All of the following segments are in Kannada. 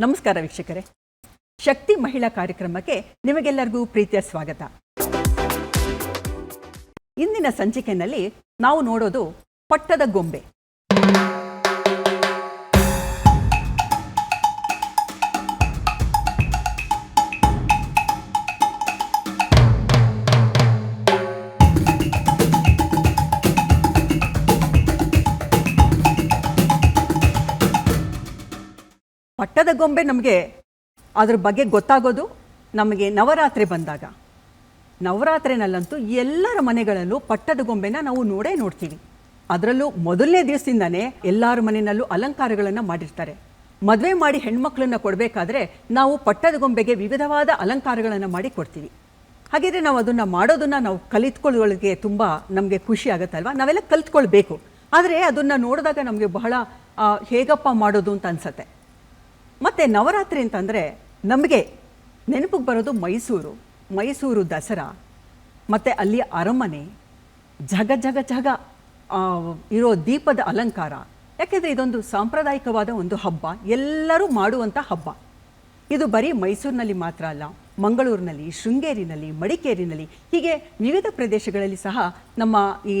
ನಮಸ್ಕಾರ ವೀಕ್ಷಕರೇ. ಶಕ್ತಿ ಮಹಿಳಾ ಕಾರ್ಯಕ್ರಮಕ್ಕೆ ನಿಮಗೆಲ್ಲರಿಗೂ ಪ್ರೀತಿಯ ಸ್ವಾಗತ. ಇಂದಿನ ಸಂಚಿಕೆಯಲ್ಲಿ ನಾವು ನೋಡೋದು ಪಟ್ಟದ ಗೊಂಬೆ. ಪಟ್ಟದ ಗೊಂಬೆ ನಮಗೆ ಅದ್ರ ಬಗ್ಗೆ ಗೊತ್ತಾಗೋದು ನಮಗೆ ನವರಾತ್ರಿ ಬಂದಾಗ. ನವರಾತ್ರಿನಲ್ಲಂತೂ ಎಲ್ಲರ ಮನೆಗಳಲ್ಲೂ ಪಟ್ಟದ ಗೊಂಬೆನ ನಾವು ನೋಡೇ ನೋಡ್ತೀವಿ. ಅದರಲ್ಲೂ ಮೊದಲನೇ ದಿವಸದಿಂದನೇ ಎಲ್ಲರ ಮನೆಯಲ್ಲೂ ಅಲಂಕಾರಗಳನ್ನು ಮಾಡಿರ್ತಾರೆ. ಮದುವೆ ಮಾಡಿ ಹೆಣ್ಮಕ್ಳನ್ನ ಕೊಡಬೇಕಾದ್ರೆ ನಾವು ಪಟ್ಟದ ಗೊಂಬೆಗೆ ವಿವಿಧವಾದ ಅಲಂಕಾರಗಳನ್ನು ಮಾಡಿ ಕೊಡ್ತೀವಿ. ಹಾಗಿದ್ರೆ ನಾವು ಅದನ್ನು ಮಾಡೋದನ್ನು ನಾವು ಕಲಿತ್ಕೊಳ್ಳೋಳಿಗೆ ತುಂಬ ನಮಗೆ ಖುಷಿ ಆಗುತ್ತಲ್ವ? ನಾವೆಲ್ಲ ಕಲಿತ್ಕೊಳ್ಬೇಕು. ಆದರೆ ಅದನ್ನು ನೋಡಿದಾಗ ನಮಗೆ ಬಹಳ ಹೇಗಪ್ಪ ಮಾಡೋದು ಅಂತ ಅನ್ಸತ್ತೆ. ಮತ್ತು ನವರಾತ್ರಿ ಅಂತಂದರೆ ನಮಗೆ ನೆನಪಿಗೆ ಬರೋದು ಮೈಸೂರು. ಮೈಸೂರು ದಸರಾ, ಮತ್ತು ಅಲ್ಲಿ ಅರಮನೆ ಜಗ ಜಗ ಜಗ ಇರೋ ದೀಪದ ಅಲಂಕಾರ. ಯಾಕೆಂದರೆ ಇದೊಂದು ಸಾಂಪ್ರದಾಯಿಕವಾದ ಒಂದು ಹಬ್ಬ. ಎಲ್ಲರೂ ಮಾಡುವಂಥ ಹಬ್ಬ. ಇದು ಬರೀ ಮೈಸೂರಿನಲ್ಲಿ ಮಾತ್ರ ಅಲ್ಲ, ಮಂಗಳೂರಿನಲ್ಲಿ, ಶೃಂಗೇರಿನಲ್ಲಿ, ಮಡಿಕೇರಿನಲ್ಲಿ, ಹೀಗೆ ವಿವಿಧ ಪ್ರದೇಶಗಳಲ್ಲಿ ಸಹ ನಮ್ಮ ಈ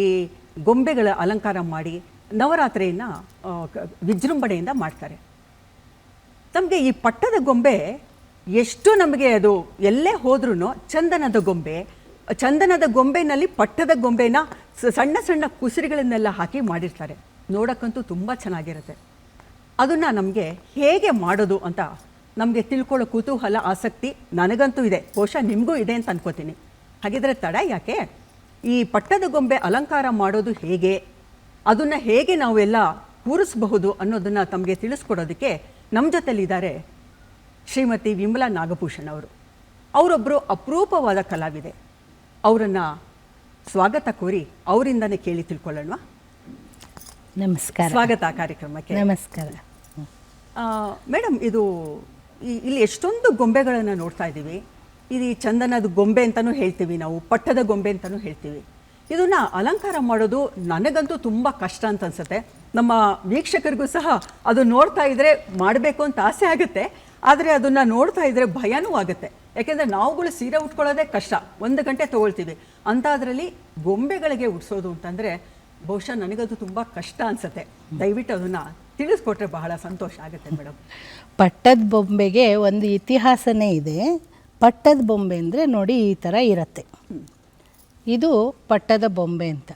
ಗೊಂಬೆಗಳ ಅಲಂಕಾರ ಮಾಡಿ ನವರಾತ್ರಿಯನ್ನು ವಿಜೃಂಭಣೆಯಿಂದ ಮಾಡ್ತಾರೆ. ನಮಗೆ ಈ ಪಟ್ಟದ ಗೊಂಬೆ ಎಷ್ಟು ನಮಗೆ ಅದು ಎಲ್ಲೇ ಹೋದ್ರೂ ಚಂದನದ ಗೊಂಬೆ, ಚಂದನದ ಗೊಂಬೆನಲ್ಲಿ ಪಟ್ಟದ ಗೊಂಬೆನ ಸಣ್ಣ ಸಣ್ಣ ಕುಸಿರಿಗಳನ್ನೆಲ್ಲ ಹಾಕಿ ಮಾಡಿರ್ತಾರೆ. ನೋಡೋಕ್ಕಂತೂ ತುಂಬ ಚೆನ್ನಾಗಿರುತ್ತೆ. ಅದನ್ನು ನಮಗೆ ಹೇಗೆ ಮಾಡೋದು ಅಂತ ನಮಗೆ ತಿಳ್ಕೊಳ್ಳೋ ಕುತೂಹಲ, ಆಸಕ್ತಿ ನನಗಂತೂ ಇದೆ. ಬಹುಶಃ ನಿಮಗೂ ಇದೆ ಅಂತ ಅನ್ಕೋತೀನಿ. ಹಾಗಿದ್ರೆ ತಡ ಯಾಕೆ? ಈ ಪಟ್ಟದ ಗೊಂಬೆ ಅಲಂಕಾರ ಮಾಡೋದು ಹೇಗೆ? ಅದನ್ನು ಹೇಗೆ ನಾವೆಲ್ಲ ಕೂರಿಸಬಹುದು ಅನ್ನೋದನ್ನು ತಮಗೆ ತಿಳಿಸ್ಕೊಡೋದಕ್ಕೆ ನಮ್ಮ ಜೊತೆಲಿದ್ದಾರೆ ಶ್ರೀಮತಿ ವಿಮಲಾ ನಾಗಭೂಷಣ್ ಅವರು. ಅವರೊಬ್ಬರು ಅಪರೂಪವಾದ ಕಲಾವಿದೆ. ಅವರನ್ನು ಸ್ವಾಗತ ಕೋರಿ ಅವರಿಂದನೇ ಕೇಳಿ ತಿಳ್ಕೊಳ್ಳೋಣ ನಮಸ್ಕಾರ. ಸ್ವಾಗತ ಕಾರ್ಯಕ್ರಮಕ್ಕೆ. ನಮಸ್ಕಾರ. ಮೇಡಮ್ ಇದು ಇಲ್ಲಿ ಎಷ್ಟೊಂದು ಗೊಂಬೆಗಳನ್ನು ನೋಡ್ತಾ ಇದ್ದೀವಿ. ಇದು ಚಂದನದ ಗೊಂಬೆ ಅಂತಲೂ ಹೇಳ್ತೀವಿ ನಾವು ಪಟ್ಟದ ಗೊಂಬೆ ಅಂತಲೂ ಹೇಳ್ತೀವಿ. ಇದನ್ನ ಅಲಂಕಾರ ಮಾಡೋದು ನನಗಂತೂ ತುಂಬ ಕಷ್ಟ ಅಂತ ಅನ್ಸುತ್ತೆ. ನಮ್ಮ ವೀಕ್ಷಕರಿಗೂ ಸಹ ಅದು ನೋಡ್ತಾ ಇದ್ರೆ ಮಾಡಬೇಕು ಅಂತ ಆಸೆ ಆಗುತ್ತೆ. ಆದರೆ ಅದನ್ನು ನೋಡ್ತಾ ಇದ್ರೆ ಭಯನೂ ಆಗುತ್ತೆ. ಯಾಕೆಂದರೆ ನಾವುಗಳು ಸೀರೆ ಉಟ್ಕೊಳ್ಳೋದೇ ಕಷ್ಟ. ಒಂದು ಗಂಟೆ ತಗೊಳ್ತೀವಿ. ಅಂಥದ್ರಲ್ಲಿ ಗೊಂಬೆಗಳಿಗೆ ಉಡಿಸೋದು ಅಂತಂದರೆ ಬಹುಶಃ ನನಗದು ತುಂಬ ಕಷ್ಟ ಅನ್ಸುತ್ತೆ. ದಯವಿಟ್ಟು ಅದನ್ನು ತಿಳಿಸ್ಕೊಟ್ರೆ ಬಹಳ ಸಂತೋಷ ಆಗುತ್ತೆ ಮೇಡಮ್. ಪಟ್ಟದ ಬೊಂಬೆಗೆ ಒಂದು ಇತಿಹಾಸನೇ ಇದೆ. ಪಟ್ಟದ ಬೊಂಬೆ ಅಂದರೆ ನೋಡಿ ಈ ಥರ ಇರುತ್ತೆ. ಇದು ಪಟ್ಟದ ಬೊಂಬೆ ಅಂತ.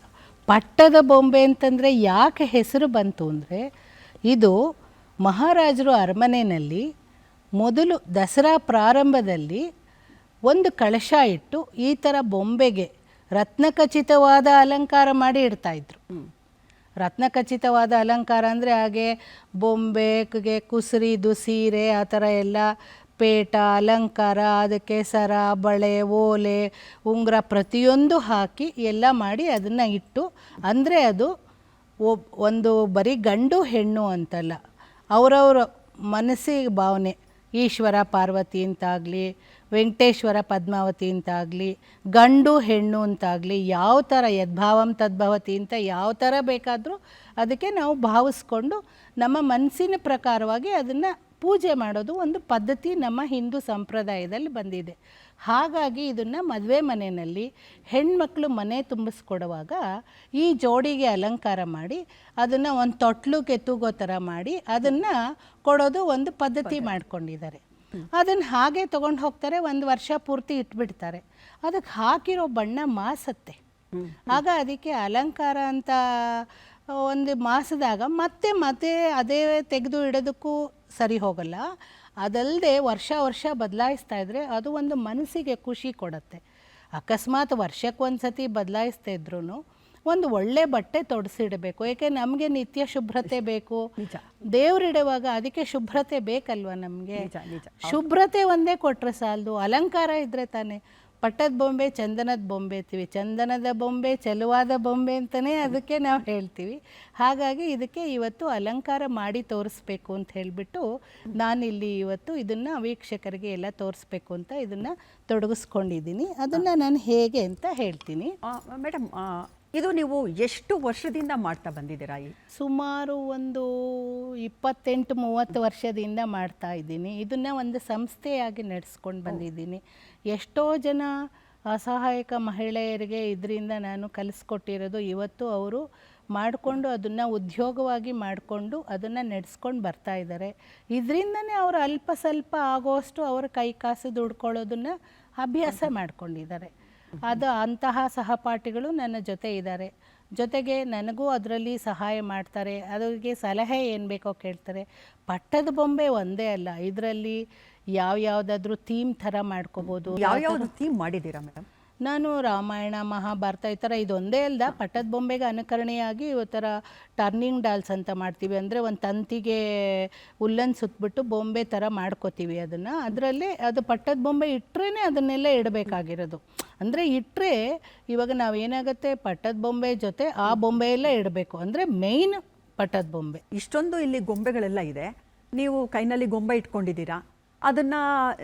ಪಟ್ಟದ ಬೊಂಬೆ ಅಂತಂದರೆ ಯಾಕೆ ಹೆಸರು ಬಂತು ಅಂದರೆ ಇದು ಮಹಾರಾಜರು ಅರಮನೆಯಲ್ಲಿ ಮೊದಲು ದಸರಾ ಪ್ರಾರಂಭದಲ್ಲಿ ಒಂದು ಕಳಶ ಇಟ್ಟು ಈ ಥರ ಬೊಂಬೆಗೆ ರತ್ನಖಚಿತವಾದ ಅಲಂಕಾರ ಮಾಡಿ ಇಡ್ತಾಯಿದ್ರು ರತ್ನಖಚಿತವಾದ ಅಲಂಕಾರ ಅಂದರೆ ಹಾಗೆ ಬೊಂಬೆಗೆ ಕುಸುರಿದು ಸೀರೆ ಆ ಥರ ಎಲ್ಲ ಪೇಟ, ಅಲಂಕಾರ ಅದಕ್ಕೆ ಸರ ಬಳೆ, ಓಲೆ, ಉಂಗುರ ಪ್ರತಿಯೊಂದು ಹಾಕಿ ಎಲ್ಲ ಮಾಡಿ ಅದನ್ನು ಇಟ್ಟು, ಅಂದರೆ ಅದು ಒಂದು ಬರೀ ಗಂಡು ಹೆಣ್ಣು ಅಂತಲ್ಲ, ಅವರವರ ಮನಸ್ಸಿಗೆ ಭಾವನೆ, ಈಶ್ವರ ಪಾರ್ವತಿ ಅಂತಾಗಲಿ, ವೆಂಕಟೇಶ್ವರ ಪದ್ಮಾವತಿ ಅಂತಾಗಲಿ, ಗಂಡು ಹೆಣ್ಣು ಅಂತಾಗಲಿ, ಯಾವ ಥರ ಯದ್ಭಾವಂ ತದ್ಭವತಿ ಅಂತ ಯಾವ ಥರ ಬೇಕಾದರೂ ಅದಕ್ಕೆ ನಾವು ಭಾವಿಸ್ಕೊಂಡು ನಮ್ಮ ಮನಸ್ಸಿನ ಪ್ರಕಾರವಾಗಿ ಅದನ್ನು ಪೂಜೆ ಮಾಡೋದು ಒಂದು ಪದ್ಧತಿ ನಮ್ಮ ಹಿಂದೂ ಸಂಪ್ರದಾಯದಲ್ಲಿ ಬಂದಿದೆ. ಹಾಗಾಗಿ ಇದನ್ನು ಮದುವೆ ಮನೆಯಲ್ಲಿ ಹೆಣ್ಮಕ್ಳು ಮನೆ ತುಂಬಿಸ್ಕೊಡುವಾಗ ಈ ಜೋಡಿಗೆ ಅಲಂಕಾರ ಮಾಡಿ ಅದನ್ನು ಒಂದು ತೊಟ್ಲು ತೂಗೋ ಥರ ಮಾಡಿ ಅದನ್ನು ಕೊಡೋದು ಒಂದು ಪದ್ಧತಿ ಮಾಡ್ಕೊಂಡಿದ್ದಾರೆ. ಅದನ್ನು ಹಾಗೆ ತೊಗೊಂಡು ಹೋಗ್ತಾರೆ ಒಂದು ವರ್ಷ ಪೂರ್ತಿ ಇಟ್ಬಿಡ್ತಾರೆ. ಅದಕ್ಕೆ ಹಾಕಿರೋ ಬಣ್ಣ ಮಾಸತ್ತೆ. ಆಗ ಅದಕ್ಕೆ ಅಲಂಕಾರ ಅಂತ ಒಂದು ಮಾಸದಾಗ ಮತ್ತೆ ಮತ್ತೆ ಅದೇ ತೆಗೆದು ಇಡೋದಕ್ಕೂ ಸರಿ ಹೋಗಲ್ಲ. ಅದಲ್ಲದೆ ವರ್ಷ ವರ್ಷ ಬದಲಾಯಿಸ್ತಾ ಇದ್ದರೆ ಅದು ಒಂದು ಮನಸ್ಸಿಗೆ ಖುಷಿ ಕೊಡುತ್ತೆ. ಅಕಸ್ಮಾತ್ ವರ್ಷಕ್ಕೆ ಒಂದು ಸತಿ ಬದಲಾಯಿಸ್ತಾ ಇದ್ರೂ ಒಂದು ಒಳ್ಳೆ ಬಟ್ಟೆ ತೊಡಸಿಡಬೇಕು. ಏಕೆ ನಮಗೆ ನಿತ್ಯ ಶುಭ್ರತೆ ಬೇಕು. ದೇವ್ರಿಡುವಾಗ ಅದಕ್ಕೆ ಶುಭ್ರತೆ ಬೇಕಲ್ವ ನಮಗೆ? ಶುಭ್ರತೆ ಒಂದೇ ಕೊಟ್ಟರೆ ಸಾಲದು. ಅಲಂಕಾರ ಇದ್ದರೆ ತಾನೇ. ಪಟ್ಟದ ಬೊಂಬೆ ಚಂದನದ ಬೊಂಬೆ ಅಂತೀವಿ. ಚಂದನದ ಬೊಂಬೆ ಚೆಲುವಾದ ಬೊಂಬೆ ಅಂತಲೇ ಅದಕ್ಕೆ ನಾವು ಹೇಳ್ತೀವಿ. ಹಾಗಾಗಿ ಇದಕ್ಕೆ ಇವತ್ತು ಅಲಂಕಾರ ಮಾಡಿ ತೋರಿಸ್ಬೇಕು ಅಂತ ಹೇಳಿಬಿಟ್ಟು ನಾನಿಲ್ಲಿ ಇವತ್ತು ಇದನ್ನು ವೀಕ್ಷಕರಿಗೆ ಎಲ್ಲ ತೋರಿಸ್ಬೇಕು ಅಂತ ಇದನ್ನು ತೊಡಗಿಸ್ಕೊಂಡಿದ್ದೀನಿ. ಅದನ್ನು ನಾನು ಹೇಗೆ ಅಂತ ಹೇಳ್ತೀನಿ. ಮೇಡಮ್ ಇದು ನೀವು ಎಷ್ಟು ವರ್ಷದಿಂದ ಮಾಡ್ತಾ ಬಂದಿದ್ದೀರಾ ಈ? ಸುಮಾರು ಒಂದು ಇಪ್ಪತ್ತೆಂಟು ಮೂವತ್ತು ವರ್ಷದಿಂದ ಮಾಡ್ತಾ ಇದ್ದೀನಿ. ಇದನ್ನು ಒಂದು ಸಂಸ್ಥೆಯಾಗಿ ನಡೆಸ್ಕೊಂಡು ಬಂದಿದ್ದೀನಿ. ಎಷ್ಟೋ ಜನ ಅಸಹಾಯಕ ಮಹಿಳೆಯರಿಗೆ ಇದರಿಂದ ನಾನು ಕಲಿಸ್ಕೊಟ್ಟಿರೋದು. ಇವತ್ತು ಅವರು ಮಾಡಿಕೊಂಡು ಅದನ್ನು ಉದ್ಯೋಗವಾಗಿ ಮಾಡಿಕೊಂಡು ಅದನ್ನು ನಡೆಸ್ಕೊಂಡು ಬರ್ತಾ ಇದ್ದಾರೆ. ಇದರಿಂದನೇ ಅವರು ಅಲ್ಪ ಸ್ವಲ್ಪ ಆಗೋಷ್ಟು ಅವರ ಕೈ ಕಾಸು ದುಡ್ಕೊಳ್ಳೋದನ್ನು ಅಭ್ಯಾಸ ಮಾಡಿಕೊಂಡಿದ್ದಾರೆ. ಅದು ಅಂತಹ ಸಹಪಾಠಿಗಳು ನನ್ನ ಜೊತೆ ಇದ್ದಾರೆ. ಜೊತೆಗೆ ನನಗೂ ಅದರಲ್ಲಿ ಸಹಾಯ ಮಾಡ್ತಾರೆ. ಅದರಿಗೆ ಸಲಹೆ ಏನು ಬೇಕೋ ಕೇಳ್ತಾರೆ. ಪಟ್ಟದ ಬೊಂಬೆ ಒಂದೇ ಅಲ್ಲ. ಇದರಲ್ಲಿ ಯಾವ ಯಾವುದಾದ್ರೂ ಥೀಮ್ ಥರ ಮಾಡ್ಕೋಬೋದು. ಯಾವ ಯಾವ ಥೀಮ್ ಮಾಡಿದ್ದೀರಾ ಮೇಡಮ್? ನಾನು ರಾಮಾಯಣ ಮಹಾಭಾರತ ಈ ಥರ ಇದೊಂದೇ ಅಲ್ದ ಪಟ್ಟದ ಬೊಂಬೆಗೆ ಅನುಕರಣೆಯಾಗಿ ಈ ಥರ ಟರ್ನಿಂಗ್ ಡಾಲ್ಸ್ ಅಂತ ಮಾಡ್ತೀವಿ. ಅಂದರೆ ಒಂದು ತಂತಿಗೆ ಉಲ್ಲನ್ ಸುತ್ತಬಿಟ್ಟು ಬೊಂಬೆ ಥರ ಮಾಡ್ಕೋತೀವಿ ಅದನ್ನು. ಅದರಲ್ಲಿ ಅದು ಪಟ್ಟದ ಬೊಂಬೆ ಇಟ್ಟರೆ ಅದನ್ನೆಲ್ಲ ಇಡಬೇಕಾಗಿರೋದು. ಅಂದರೆ ಇಟ್ಟರೆ ಇವಾಗ ನಾವೇನಾಗುತ್ತೆ ಪಟ್ಟದ ಬೊಂಬೆ ಜೊತೆ ಆ ಬೊಂಬೆ ಎಲ್ಲ ಇಡಬೇಕು. ಅಂದರೆ ಮೇಯ್ನ್ ಪಟ್ಟದ ಬೊಂಬೆ. ಇಷ್ಟೊಂದು ಇಲ್ಲಿ ಗೊಂಬೆಗಳೆಲ್ಲ ಇದೆ. ನೀವು ಕೈನಲ್ಲಿ ಗೊಂಬೆ ಇಟ್ಕೊಂಡಿದ್ದೀರಾ? ಅದನ್ನ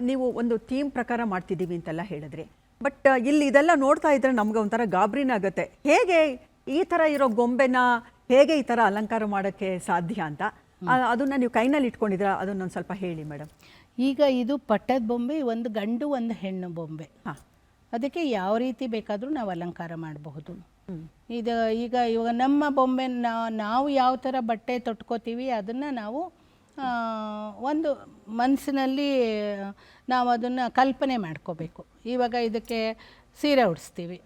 ನೀವು ಒಂದು ಥೀಮ್ ಪ್ರಕಾರ ಮಾಡ್ತಿದ್ದೀವಿ ಅಂತೆಲ್ಲ ಹೇಳಿದ್ರಿ. ಬಟ್ ಇಲ್ಲಿ ಇದೆಲ್ಲ ನೋಡ್ತಾ ಇದ್ರೆ ನಮ್ಗೆ ಒಂಥರ ಗಾಬರಿನ ಆಗುತ್ತೆ. ಹೇಗೆ ಈ ಥರ ಇರೋ ಗೊಂಬೆನ ಹೇಗೆ ಈ ಥರ ಅಲಂಕಾರ ಮಾಡೋಕ್ಕೆ ಸಾಧ್ಯ ಅಂತ? ಅದನ್ನು ನೀವು ಕೈನಲ್ಲಿ ಇಟ್ಕೊಂಡಿದ್ರ ಅದನ್ನೊಂದು ಸ್ವಲ್ಪ ಹೇಳಿ ಮೇಡಮ್ ಈಗ ಇದು ಪಟ್ಟದ ಬೊಂಬೆ ಒಂದು ಗಂಡು ಒಂದು ಹೆಣ್ಣು ಬೊಂಬೆ ಹಾಂ. ಅದಕ್ಕೆ ಯಾವ ರೀತಿ ಬೇಕಾದರೂ ನಾವು ಅಲಂಕಾರ ಮಾಡಬಹುದು. ಇದು ಈಗ ಇವಾಗ ನಮ್ಮ ಬೊಂಬೆ ನಾವು ಯಾವ ಥರ ಬಟ್ಟೆ ತೊಟ್ಕೋತೀವಿ ಅದನ್ನು ನಾವು ಒಂದು ಮನಸ್ಸಿನಲ್ಲಿ ನಾವು ಅದನ್ನು ಕಲ್ಪನೆ ಮಾಡ್ಕೋಬೇಕು. ಇವಾಗ ಇದಕ್ಕೆ ಸೀರೆ ಉಡಿಸ್ತೀವಿ,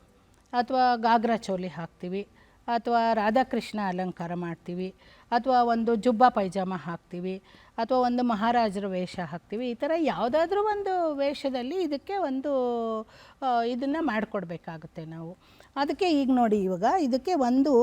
ಅಥವಾ ಗಾಗ್ರಾ ಚೋಲಿ ಹಾಕ್ತೀವಿ, ಅಥವಾ ರಾಧಾಕೃಷ್ಣ ಅಲಂಕಾರ ಮಾಡ್ತೀವಿ, ಅಥವಾ ಒಂದು ಜುಬ್ಬ ಪೈಜಾಮ ಹಾಕ್ತೀವಿ, ಅಥವಾ ಒಂದು ಮಹಾರಾಜರ ವೇಷ ಹಾಕ್ತೀವಿ. ಈ ಥರ ಯಾವುದಾದ್ರೂ ಒಂದು ವೇಷದಲ್ಲಿ ಇದಕ್ಕೆ ಒಂದು ಇದನ್ನು ಮಾಡಿಕೊಡ್ಬೇಕಾಗುತ್ತೆ ನಾವು. ಅದಕ್ಕೆ ಈಗ ನೋಡಿ ಇವಾಗ ಇದಕ್ಕೆ ಒಂದು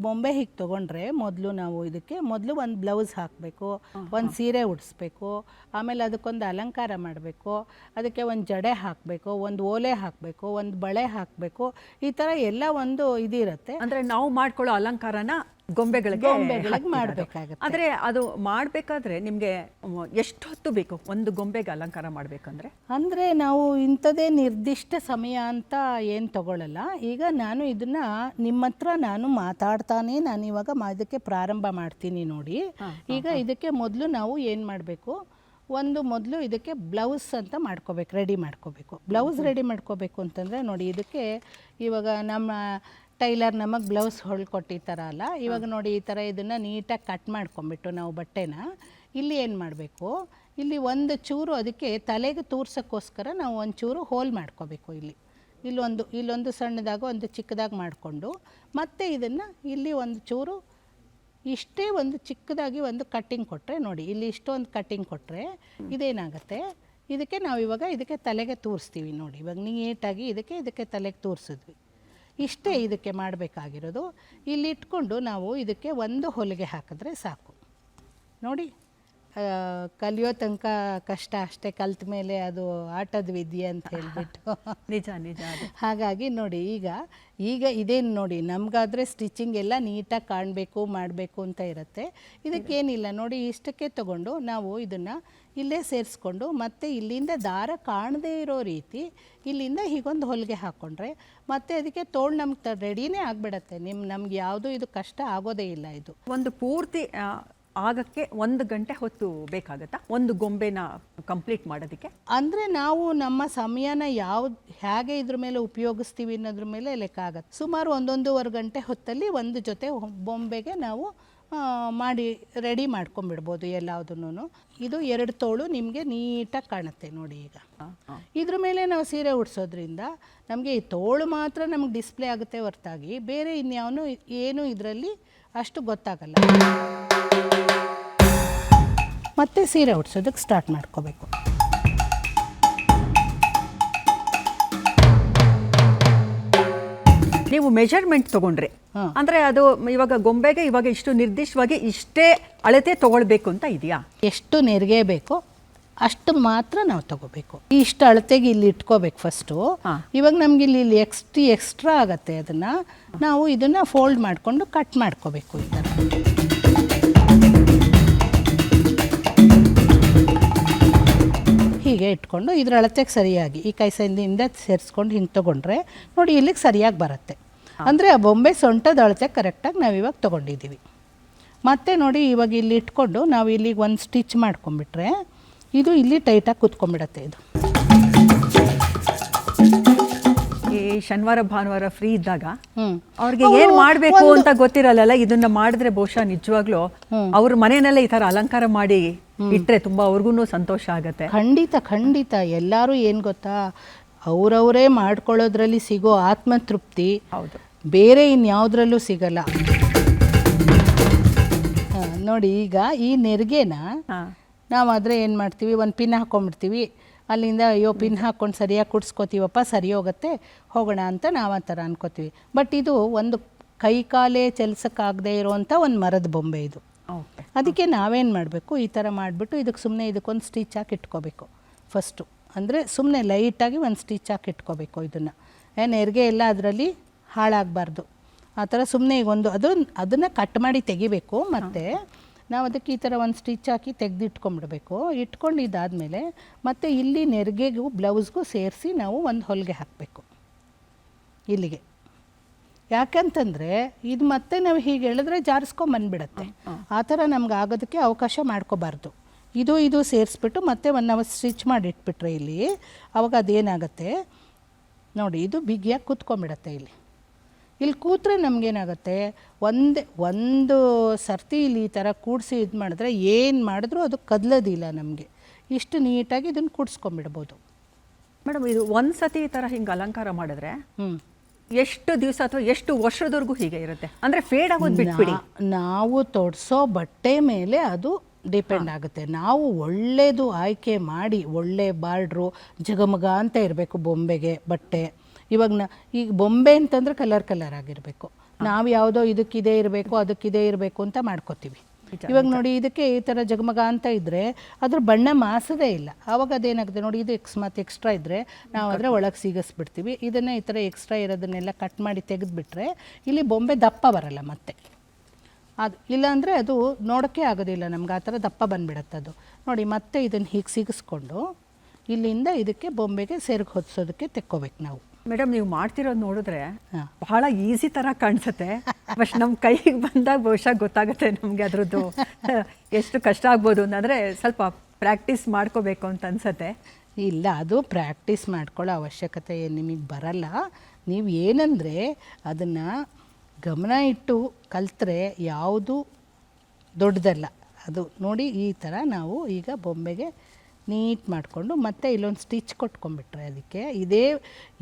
ಬೊಂಬೆ ಹೀಗೆ ತೊಗೊಂಡ್ರೆ ಮೊದಲು ನಾವು ಇದಕ್ಕೆ ಮೊದಲು ಒಂದು ಬ್ಲೌಸ್ ಹಾಕಬೇಕು ಒಂದು ಸೀರೆ ಉಡಿಸ್ಬೇಕು ಆಮೇಲೆ ಅದಕ್ಕೊಂದು ಅಲಂಕಾರ ಮಾಡಬೇಕು ಅದಕ್ಕೆ ಒಂದು ಜಡೆ ಹಾಕಬೇಕು ಒಂದು ಓಲೆ ಹಾಕಬೇಕು ಒಂದು ಬಳೆ ಹಾಕಬೇಕು ಈ ಥರ ಎಲ್ಲ ಒಂದು ಇದಿರುತ್ತೆ. ಅಂದರೆ ನಾವು ಮಾಡ್ಕೊಳ್ಳೋ ಅಲಂಕಾರನ ಗೊಂಬೆಗಳಿಗೆ ಗೊಂಬೆಗಳಿಗೆ ಮಾಡಬೇಕಾಗುತ್ತೆ. ಆದರೆ ಅದು ಮಾಡಬೇಕಾದ್ರೆ ನಿಮಗೆ ಎಷ್ಟೊತ್ತು ಎಷ್ಟು ಹೊತ್ತು ಬೇಕು ಒಂದು ಗೊಂಬೆಗೆ ಅಲಂಕಾರ ಮಾಡಬೇಕಂದ್ರೆ? ಅಂದರೆ ನಾವು ಇಂಥದೇ ನಿರ್ದಿಷ್ಟ ಸಮಯ ಅಂತ ಏನು ತಗೊಳ್ಳಲ್ಲ ಈಗ ನಾನು ಇದನ್ನು ನಿಮ್ಮ ಹತ್ರ ನಾನು ಮಾತಾಡ್ತಾನೆ ನಾನು ಇವಾಗ ಇದಕ್ಕೆ ಪ್ರಾರಂಭ ಮಾಡ್ತೀನಿ ನೋಡಿ. ಈಗ ಇದಕ್ಕೆ ಮೊದಲು ನಾವು ಏನು ಮಾಡಬೇಕು? ಒಂದು ಮೊದಲು ಇದಕ್ಕೆ ಬ್ಲೌಸ್ ಅಂತ ಮಾಡ್ಕೋಬೇಕು ರೆಡಿ ಮಾಡ್ಕೋಬೇಕು. ಬ್ಲೌಸ್ ರೆಡಿ ಮಾಡ್ಕೋಬೇಕು ಅಂತಂದರೆ ನೋಡಿ ಇದಕ್ಕೆ ಇವಾಗ ನಮ್ಮ ಟೈಲರ್ ನಮಗೆ ಬ್ಲೌಸ್ ಹೊಳ್ಕೊಟ್ಟಿರ್ತಾರಲ್ಲ ಇವಾಗ ನೋಡಿ ಈ ಥರ ಇದನ್ನು ನೀಟಾಗಿ ಕಟ್ ಮಾಡ್ಕೊಂಬಿಟ್ಟು ನಾವು ಬಟ್ಟೆನ ಇಲ್ಲಿ ಏನು ಮಾಡಬೇಕು ಇಲ್ಲಿ ಒಂದು ಚೂರು ಅದಕ್ಕೆ ತಲೆಗೆ ತೋರ್ಸೋಕ್ಕೋಸ್ಕರ ನಾವು ಒಂದು ಚೂರು ಹೋಲ್ ಮಾಡ್ಕೋಬೇಕು ಇಲ್ಲಿ. ಇಲ್ಲೊಂದು ಇಲ್ಲೊಂದು ಸಣ್ಣದಾಗ ಒಂದು ಚಿಕ್ಕದಾಗಿ ಮಾಡಿಕೊಂಡು ಮತ್ತೆ ಇದನ್ನು ಇಲ್ಲಿ ಒಂದು ಚೂರು ಇಷ್ಟೇ ಒಂದು ಚಿಕ್ಕದಾಗಿ ಒಂದು ಕಟ್ಟಿಂಗ್ ಕೊಟ್ಟರೆ ನೋಡಿ ಇಲ್ಲಿ ಇಷ್ಟೊಂದು ಕಟ್ಟಿಂಗ್ ಕೊಟ್ಟರೆ ಇದೇನಾಗುತ್ತೆ ಇದಕ್ಕೆ ನಾವು ಇವಾಗ ಇದಕ್ಕೆ ತಲೆಗೆ ತೋರಿಸ್ತೀವಿ ನೋಡಿ ಇವಾಗ ನೀಟಾಗಿ ಇದಕ್ಕೆ ಇದಕ್ಕೆ ತಲೆಗೆ ತೂರಿಸಿದ್ವಿ. ಇಷ್ಟೇ ಇದಕ್ಕೆ ಮಾಡಬೇಕಾಗಿರೋದು. ಇಲ್ಲಿ ಇಟ್ಕೊಂಡು ನಾವು ಇದಕ್ಕೆ ಒಂದು ಹೊಲಿಗೆ ಹಾಕಿದ್ರೆ ಸಾಕು. ನೋಡಿ ಕಲಿಯೋ ತನಕ ಕಷ್ಟ ಅಷ್ಟೇ ಕಲ್ತ ಮೇಲೆ ಅದು ಆಟದ ವಿದ್ಯೆ ಅಂತ ಹೇಳ್ಬಿಟ್ಟು. ನಿಜ ನಿಜ ಹಾಗಾಗಿ ನೋಡಿ ಈಗ ಈಗ ಇದೇನು ನೋಡಿ ನಮಗಾದರೆ ಸ್ಟಿಚಿಂಗ್ ಎಲ್ಲ ನೀಟಾಗಿ ಕಾಣಬೇಕು ಮಾಡಬೇಕು ಅಂತ ಇರುತ್ತೆ. ಇದಕ್ಕೇನಿಲ್ಲ ನೋಡಿ ಇಷ್ಟಕ್ಕೆ ತಗೊಂಡು ನಾವು ಇದನ್ನು ಇಲ್ಲೇ ಸೇರಿಸ್ಕೊಂಡು ಮತ್ತು ಇಲ್ಲಿಂದ ದಾರ ಕಾಣದೇ ಇರೋ ರೀತಿ ಇಲ್ಲಿಂದ ಹೀಗೊಂದು ಹೊಲಿಗೆ ಹಾಕ್ಕೊಂಡ್ರೆ ಮತ್ತು ಅದಕ್ಕೆ ತೋಳು ನಮ್ಗೆ ರೆಡಿನೇ ಆಗಿಬಿಡತ್ತೆ. ನಿಮ್ಮ ನಮ್ಗೆ ಯಾವುದೂ ಇದು ಕಷ್ಟ ಆಗೋದೇ ಇಲ್ಲ ಇದು. ಒಂದು ಪೂರ್ತಿ ಆಗಕ್ಕೆ ಒಂದು ಗಂಟೆ ಹೊತ್ತು ಬೇಕಾಗತ್ತಾ? ಒಂದು ಗೊಂಬೆನ ಕಂಪ್ಲೀಟ್ ಮಾಡೋದಕ್ಕೆ? ಅಂದರೆ ನಾವು ನಮ್ಮ ಸಮಯನ ಯಾವ ಹೇಗೆ ಇದ್ರ ಮೇಲೆ ಉಪಯೋಗಿಸ್ತೀವಿ ಅನ್ನೋದ್ರ ಮೇಲೆ ಲೆಕ್ಕ ಆಗತ್ತೆ. ಸುಮಾರು ಒಂದೊಂದೂವರೆ ಗಂಟೆ ಹೊತ್ತಲ್ಲಿ ಒಂದು ಜೊತೆ ಬೊಂಬೆಗೆ ನಾವು ಮಾಡಿ ರೆಡಿ ಮಾಡ್ಕೊಂಬಿಡ್ಬೋದು ಎಲ್ಲದನ್ನೂ ಇದು ಎರಡು ತೋಳು ನಿಮಗೆ ನೀಟಾಗಿ ಕಾಣುತ್ತೆ ನೋಡಿ ಈಗ. ಇದ್ರ ಮೇಲೆ ನಾವು ಸೀರೆ ಉಡ್ಸೋದ್ರಿಂದ ನಮಗೆ ಈ ತೋಳು ಮಾತ್ರ ನಮ್ಗೆ ಡಿಸ್ಪ್ಲೇ ಆಗುತ್ತೆ ಹೊರತಾಗಿ ಬೇರೆ ಇನ್ಯಾವನು ಏನು ಇದರಲ್ಲಿ ಅಷ್ಟು ಗೊತ್ತಾಗಲ್ಲ. ಮತ್ತೆ ಸೀರೆ ಉಡ್ಸೋದಕ್ಕೆ ಸ್ಟಾರ್ಟ್ ಮಾಡ್ಕೋಬೇಕು. ನೀವು ಮೆಜರ್ಮೆಂಟ್ ತಗೊಂಡ್ರೆ. ಅಂದ್ರೆ ಅದು ಇವಾಗ ಗೊಂಬೆಗೆ ಇವಾಗ ಇಷ್ಟು ನಿರ್ದಿಷ್ಟವಾಗಿ ಇಷ್ಟೇ ಅಳತೆ ತಗೊಳ್ಬೇಕು ಅಂತ ಇದೆಯಾ? ಎಷ್ಟು ನೆರಿಗೆ ಬೇಕು ಅಷ್ಟು ಮಾತ್ರ ನಾವು ತಗೋಬೇಕು. ಇಷ್ಟು ಅಳತೆಗೆ ಇಲ್ಲಿ ಇಟ್ಕೋಬೇಕು ಫಸ್ಟು. ಇವಾಗ ನಮ್ಗೆ ಇಲ್ಲಿ ಇಲ್ಲಿ ಎಕ್ಸ್ಟಿ ಎಕ್ಸ್ಟ್ರಾ ಆಗತ್ತೆ ಅದನ್ನ. ನಾವು ಇದನ್ನ ಫೋಲ್ಡ್ ಮಾಡಿಕೊಂಡು ಕಟ್ ಮಾಡ್ಕೋಬೇಕು ಇದನ್ನ ಹೀಗೆ ಇಟ್ಕೊಂಡು ಇದ್ರ ಅಳತೆಗೆ ಸರಿಯಾಗಿ ಈ ಕೈ ಸೇರಿಸ್ಕೊಂಡು ಹಿಂಗೆ ತಗೊಂಡ್ರೆ ನೋಡಿ ಇಲ್ಲಿಗೆ ಸರಿಯಾಗಿ ಬರುತ್ತೆ. ಅಂದರೆ ಆ ಬೊಂಬೆ ಸೊಂಟದ ಅಳತೆ ಕರೆಕ್ಟಾಗಿ ನಾವು ಇವಾಗ ತೊಗೊಂಡಿದ್ದೀವಿ. ಮತ್ತೆ ನೋಡಿ ಇವಾಗ ಇಲ್ಲಿ ಇಟ್ಕೊಂಡು ನಾವು ಇಲ್ಲಿಗೆ ಒಂದು ಸ್ಟಿಚ್ ಮಾಡ್ಕೊಂಬಿಟ್ರೆ ಇದು ಇಲ್ಲಿ ಟೈಟಾಗಿ ಕೂತ್ಕೊಂಡ್ಬಿಡತ್ತೆ ಇದು. ಈ ಶನಿವಾರ ಭಾನುವಾರ ಫ್ರೀ ಇದ್ದಾಗ ಅವ್ರಿಗೆ ಏನ್ ಮಾಡ್ಬೇಕು ಅಂತ ಗೊತ್ತಿರಲ್ಲ ಇದನ್ನ ಮಾಡಿದ್ರೆ ಬಹುಶಃ ನಿಜವಾಗ್ಲೂ ಅವ್ರ ಮನೆಯಲ್ಲೇ ಈ ತರ ಅಲಂಕಾರ ಮಾಡಿ ಇಟ್ರೆ ತುಂಬಾ ಅವ್ರಿಗೂ ಸಂತೋಷ ಆಗತ್ತೆ. ಖಂಡಿತ ಖಂಡಿತ. ಎಲ್ಲರೂ ಏನು ಗೊತ್ತಾ ಅವ್ರವರೇ ಮಾಡ್ಕೊಳ್ಳೋದ್ರಲ್ಲಿ ಸಿಗೋ ಆತ್ಮತೃಪ್ತಿ ಹೌದು. ಬೇರೆ ಇನ್ಯಾವುದ್ರಲ್ಲೂ ಸಿಗಲ್ಲ. ಹಾ, ನೋಡಿ ಈಗ ಈ ನೆರಿಗೆನ ನಾವಾದರೆ ನಾವು ಆದರೆ ಏನು ಮಾಡ್ತೀವಿ? ಒಂದು ಪಿನ್ ಹಾಕ್ಕೊಂಬಿಡ್ತೀವಿ ಅಲ್ಲಿಂದ ಅಯ್ಯೋ ಪಿನ್ ಹಾಕ್ಕೊಂಡು ಸರಿಯಾಗಿ ಕುಡ್ಸ್ಕೊತೀವಪ್ಪ ಸರಿ ಹೋಗುತ್ತೆ ಹೋಗೋಣ ಅಂತ ನಾವು ಆ ಥರ ಅನ್ಕೋತೀವಿ. ಬಟ್ ಇದು ಒಂದು ಕೈ ಕಾಲೇ ಚಲಿಸೋಕ್ಕಾಗದೇ ಇರೋವಂಥ ಒಂದು ಮರದ ಬೊಂಬೆ ಇದು. ಓಕೆ. ಅದಕ್ಕೆ ನಾವೇನು ಮಾಡಬೇಕು? ಈ ಥರ ಮಾಡಿಬಿಟ್ಟು ಇದಕ್ಕೆ ಸುಮ್ಮನೆ ಇದಕ್ಕೊಂದು ಸ್ಟಿಚ್ ಹಾಕಿ ಇಟ್ಕೋಬೇಕು. ಫಸ್ಟು. ಅಂದರೆ ಸುಮ್ಮನೆ ಲೈಟಾಗಿ ಒಂದು ಸ್ಟಿಚ್ ಹಾಕಿ ಇಟ್ಕೋಬೇಕು ಇದನ್ನು. ಏನು ಹೆರಿಗೆ ಎಲ್ಲ ಅದರಲ್ಲಿ ಹಾಳಾಗಬಾರ್ದು. ಆ ಥರ ಸುಮ್ಮನೆ ಈಗ ಒಂದು ಅದು ಅದನ್ನು ಕಟ್ ಮಾಡಿ ತೆಗಿಬೇಕು. ಮತ್ತು ನಾವು ಅದಕ್ಕೆ ಈ ಥರ ಒಂದು ಸ್ಟಿಚ್ ಹಾಕಿ ತೆಗೆದಿಟ್ಕೊಂಡ್ಬಿಡ್ಬೇಕು. ಇಟ್ಕೊಂಡು ಇದಾದಮೇಲೆ ಮತ್ತು ಇಲ್ಲಿ ನೆರಿಗೆಗೂ ಬ್ಲೌಸ್ಗೂ ಸೇರಿಸಿ ನಾವು ಒಂದು ಹೊಲಿಗೆ ಹಾಕಬೇಕು. ಇಲ್ಲಿಗೆ. ಯಾಕಂತಂದರೆ ಇದು ಮತ್ತೆ ನಾವು ಹೀಗೆ ಹೇಳಿದ್ರೆ ಜಾರಿಸ್ಕೊಂಬಂದ್ಬಿಡತ್ತೆ ಆ ಥರ ನಮ್ಗೆ ಆಗೋದಕ್ಕೆ ಅವಕಾಶ ಮಾಡ್ಕೋಬಾರ್ದು. ಇದು ಇದು ಸೇರಿಸ್ಬಿಟ್ಟು ಮತ್ತೆ ಒಂದು ನಾವು ಸ್ಟಿಚ್ ಮಾಡಿ ಇಟ್ಬಿಟ್ರೆ ಇಲ್ಲಿ ಅವಾಗ ಅದೇನಾಗುತ್ತೆ? ನೋಡಿ ಇದು ಬಿಗಿಯಾಗಿ ಕೂತ್ಕೊಂಬಿಡತ್ತೆ ಇಲ್ಲಿ. ಇಲ್ಲಿ ಕೂತ್ರೆ ನಮಗೇನಾಗುತ್ತೆ? ಒಂದೇ ಒಂದು ಸರ್ತಿ ಇಲ್ಲಿ ಈ ಥರ ಕೂಡಿಸಿ ಇದು ಮಾಡಿದ್ರೆ ಏನು ಮಾಡಿದ್ರೂ ಅದು ಕದಲೋದಿಲ್ಲ ನಮಗೆ. ಇಷ್ಟು ನೀಟಾಗಿ ಇದನ್ನು ಕೂಡಿಸ್ಕೊಂಬಿಡ್ಬೋದು ಮೇಡಮ್ ಇದು ಒಂದು ಸತಿ ಈ ಥರ ಹಿಂಗೆ ಅಲಂಕಾರ ಮಾಡಿದ್ರೆ ಹ್ಞೂ ಎಷ್ಟು ದಿವಸ ಅಥವಾ ಎಷ್ಟು ವರ್ಷದವರೆಗೂ ಹೀಗೆ ಇರುತ್ತೆ? ಅಂದರೆ ಫೇಡ್ ಆಗೋದು ಬಿಟ್ಬಿಡಿ. ನಾವು ತೊಡ್ಸೋ ಬಟ್ಟೆ ಮೇಲೆ ಅದು ಡಿಪೆಂಡ್ ಆಗುತ್ತೆ. ನಾವು ಒಳ್ಳೆಯದು ಆಯ್ಕೆ ಮಾಡಿ ಒಳ್ಳೆ ಬಾರ್ಡ್ರು ಜಗಮಗ ಅಂತ ಇರಬೇಕು ಬೊಂಬೆಗೆ ಬಟ್ಟೆ. ಇವಾಗ ನ ಈಗ ಬೊಂಬೆ ಅಂತಂದ್ರೆ ಕಲರ್ ಕಲರ್ ಆಗಿರಬೇಕು. ನಾವು ಯಾವುದೋ ಇದಕ್ಕಿದೆ ಇರಬೇಕು ಅದಕ್ಕಿದೆ ಇರಬೇಕು ಅಂತ ಮಾಡ್ಕೋತೀವಿ. ಇವಾಗ ನೋಡಿ ಇದಕ್ಕೆ ಈ ಥರ ಜಗಮಗ ಅಂತ ಇದ್ದರೆ ಅದ್ರ ಬಣ್ಣ ಮಾಸದೇ ಇಲ್ಲ. ಆವಾಗ ಅದೇನಾಗುತ್ತೆ ನೋಡಿ ಇದು ಎಕ್ಸ್ ಮತ್ತು ಎಕ್ಸ್ಟ್ರಾ ಇದ್ದರೆ ನಾವು ಅದರ ಒಳಗೆ ಸೀಗಿಸ್ಬಿಡ್ತೀವಿ. ಇದನ್ನೇ ಈ ಥರ ಎಕ್ಸ್ಟ್ರಾ ಇರೋದನ್ನೆಲ್ಲ ಕಟ್ ಮಾಡಿ ತೆಗೆದುಬಿಟ್ರೆ ಇಲ್ಲಿ ಬೊಂಬೆ ದಪ್ಪ ಬರಲ್ಲ ಮತ್ತೆ. ಅದು ಇಲ್ಲಾಂದರೆ ಅದು ನೋಡೋಕ್ಕೆ ಆಗೋದಿಲ್ಲ ನಮ್ಗೆ ಆ ಥರ ದಪ್ಪ ಬಂದ್ಬಿಡತ್ತೆ ಅದು. ನೋಡಿ ಮತ್ತೆ ಇದನ್ನು ಹೀಗೆ ಸಿಗಿಸ್ಕೊಂಡು ಇಲ್ಲಿಂದ ಇದಕ್ಕೆ ಬೊಂಬೆಗೆ ಸೇರ್ಗೆ ಹೊದಿಸೋದಕ್ಕೆ ತೆಕ್ಕೋಬೇಕು ನಾವು. ಮೇಡಮ್ ನೀವು ಮಾಡ್ತಿರೋದು ನೋಡಿದ್ರೆ. ಬಹಳ ಈಸಿ ತರ ಕಾಣಿಸುತ್ತೆ. ಬಟ್ ನಮ್ಮ ಕೈಗೆ ಬಂದಾಗ ಬಹುಶಃ ಗೊತ್ತಾಗುತ್ತೆ ನಮಗೆ ಅದ್ರದ್ದು ಎಷ್ಟು ಕಷ್ಟ ಆಗ್ಬೋದು ಅಂತಂದ್ರೆ ಸ್ವಲ್ಪ ಪ್ರಾಕ್ಟೀಸ್ ಮಾಡ್ಕೋಬೇಕು ಅಂತ ಅನ್ಸತ್ತೆ. ಇಲ್ಲ ಅದು ಪ್ರಾಕ್ಟೀಸ್ ಮಾಡ್ಕೊಳ್ಳೋ ಅವಶ್ಯಕತೆ ನಿಮಗೆ ಬರಲ್ಲ. ನೀವು ಏನಂದರೆ ಅದನ್ನು ಗಮನ ಇಟ್ಟು ಕಲ್ತ್ರೆ ಯಾವುದು ದೊಡ್ಡದಲ್ಲ. ಅದು ನೋಡಿ ಈ ಥರ ನಾವು ಈಗ ಬೊಂಬೆಗೆ ನೀಟ್ ಮಾಡಿಕೊಂಡು ಮತ್ತೆ ಇಲ್ಲೊಂದು ಸ್ಟಿಚ್ ಕೊಟ್ಕೊಂಡ್ಬಿಟ್ರೆ ಅದಕ್ಕೆ ಇದೇ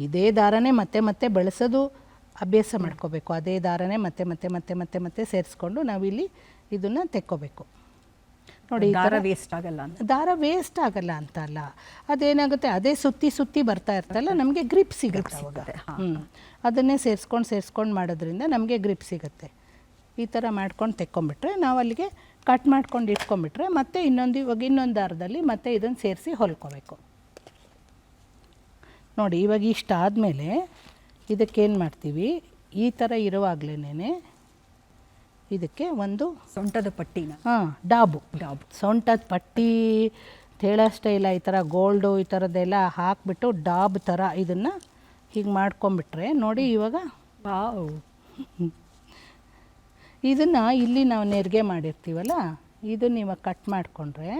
ಇದೇ ದಾರನೇ ಮತ್ತೆ ಮತ್ತೆ ಬಳಸೋದು ಅಭ್ಯಾಸ ಮಾಡ್ಕೋಬೇಕು. ಅದೇ ದಾರನೇ ಮತ್ತೆ ಮತ್ತೆ ಮತ್ತೆ ಮತ್ತೆ ಮತ್ತೆ ಸೇರಿಸ್ಕೊಂಡು ನಾವಿಲ್ಲಿ ಇದನ್ನು ತೆಕ್ಕೋಬೇಕು. ನೋಡಿ ದಾರ ವೇಸ್ಟ್ ಆಗಲ್ಲ ದಾರ ವೇಸ್ಟ್ ಆಗಲ್ಲ ಅಂತ ಅಲ್ಲ. ಅದೇನಾಗುತ್ತೆ ಅದೇ ಸುತ್ತಿ ಸುತ್ತಿ ಬರ್ತಾ ಇರ್ತಲ್ಲ ನಮಗೆ ಗ್ರಿಪ್ ಸಿಗುತ್ತೆ, ಹ್ಞೂ ಅದನ್ನೇ ಸೇರಿಸ್ಕೊಂಡು ಸೇರಿಸ್ಕೊಂಡು ಮಾಡೋದ್ರಿಂದ ನಮಗೆ ಗ್ರಿಪ್ ಸಿಗುತ್ತೆ. ಈ ಥರ ಮಾಡ್ಕೊಂಡು ತೆಕ್ಕೊಂಬಿಟ್ರೆ ನಾವು ಅಲ್ಲಿಗೆ ಕಟ್ ಮಾಡ್ಕೊಂಡು ಇಟ್ಕೊಂಡ್ಬಿಟ್ರೆ ಮತ್ತೆ ಇನ್ನೊಂದು ಇವಾಗ ಇನ್ನೊಂದು ದಾರದಲ್ಲಿ ಮತ್ತೆ ಇದನ್ನು ಸೇರಿಸಿ ಹೊಲ್ಕೋಬೇಕು. ನೋಡಿ ಇವಾಗ ಇಷ್ಟ ಆದಮೇಲೆ ಇದಕ್ಕೇನು ಮಾಡ್ತೀವಿ? ಈ ಥರ ಇರುವಾಗಲೇ ಇದಕ್ಕೆ ಒಂದು ಸೊಂಟದ ಪಟ್ಟಿನ. ಹಾಂ ಡಾಬು. ಡಾಬು. ಸೊಂಟದ ಪಟ್ಟಿ ತೇಳಷ್ಟೇ ಇಲ್ಲ ಈ ಥರ ಗೋಲ್ಡು ಈ ಥರದ್ದೆಲ್ಲ ಹಾಕ್ಬಿಟ್ಟು ಡಾಬ್ ಥರ ಇದನ್ನು ಹೀಗೆ ಮಾಡ್ಕೊಂಬಿಟ್ರೆ ನೋಡಿ ಇವಾಗ ವಾವ್. ಇದನ್ನು ಇಲ್ಲಿ ನಾವು ನೆರಿಗೆ ಮಾಡಿರ್ತೀವಲ್ಲ ಇದು ಇವಾಗ ಕಟ್ ಮಾಡಿಕೊಂಡ್ರೆ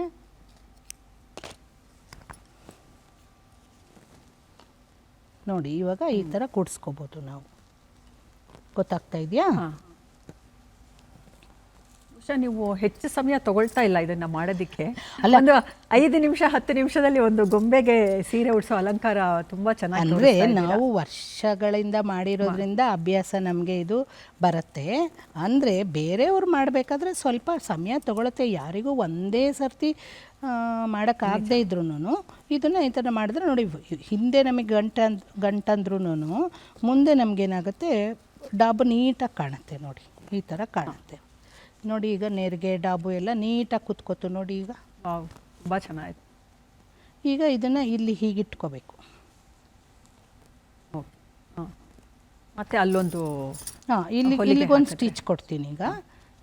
ನೋಡಿ ಇವಾಗ ಈ ಥರ ಕೂಡಿಸ್ಕೋಬೋದು ನಾವು. ಗೊತ್ತಾಗ್ತಾ ಇದೆಯಾ? ಬಹುಶಃ ನೀವು ಹೆಚ್ಚು ಸಮಯ ತಗೊಳ್ತಾ ಇಲ್ಲ ಇದನ್ನ ಮಾಡೋದಕ್ಕೆ. ಅಲ್ಲ. ಒಂದು ಐದು ನಿಮಿಷ ಹತ್ತು ನಿಮಿಷದಲ್ಲಿ ಒಂದು ಗೊಂಬೆಗೆ ಸೀರೆ ಉಡಿಸೋ ಅಲಂಕಾರ ತುಂಬಾ ಚೆನ್ನಾಗಿ ಅಂದರೆ ನಾವು ವರ್ಷಗಳಿಂದ ಮಾಡಿರೋದ್ರಿಂದ ಅಭ್ಯಾಸ ನಮಗೆ ಇದು ಬರುತ್ತೆ. ಅಂದರೆ ಬೇರೆಯವ್ರು ಮಾಡಬೇಕಾದ್ರೆ ಸ್ವಲ್ಪ ಸಮಯ ತಗೊಳುತ್ತೆ. ಯಾರಿಗೂ ಒಂದೇ ಸರ್ತಿ ಮಾಡೋಕ್ಕಾಗದೇ ಇದ್ರೂ ಇದನ್ನು ಈ ಥರ ಮಾಡಿದ್ರೆ ನೋಡಿ ಹಿಂದೆ ನಮಗೆ ಗಂಟ ಗಂಟಂದ್ರೂ ಮುಂದೆ ನಮಗೇನಾಗುತ್ತೆ ಡಾಬ್ ನೀಟಾಗಿ ಕಾಣುತ್ತೆ ನೋಡಿ ಈ ಥರ ಕಾಣುತ್ತೆ. ನೋಡಿ ಈಗ ನೆರಿಗೆ ಡಾಬು ಎಲ್ಲ ನೀಟಾಗಿ ಕುತ್ಕೋತು ನೋಡಿ ಈಗ. ತುಂಬ ಚೆನ್ನಾಗಿದೆ. ಈಗ ಇದನ್ನು ಇಲ್ಲಿ ಹೀಗಿಟ್ಕೋಬೇಕು. ಓಕೆ. ಹಾಂ. ಮತ್ತು ಅಲ್ಲೊಂದು ಹಾಂ ಇಲ್ಲಿ ಇಲ್ಲಿಗೊಂದು ಸ್ಟಿಚ್ ಕೊಡ್ತೀನಿ ಈಗ.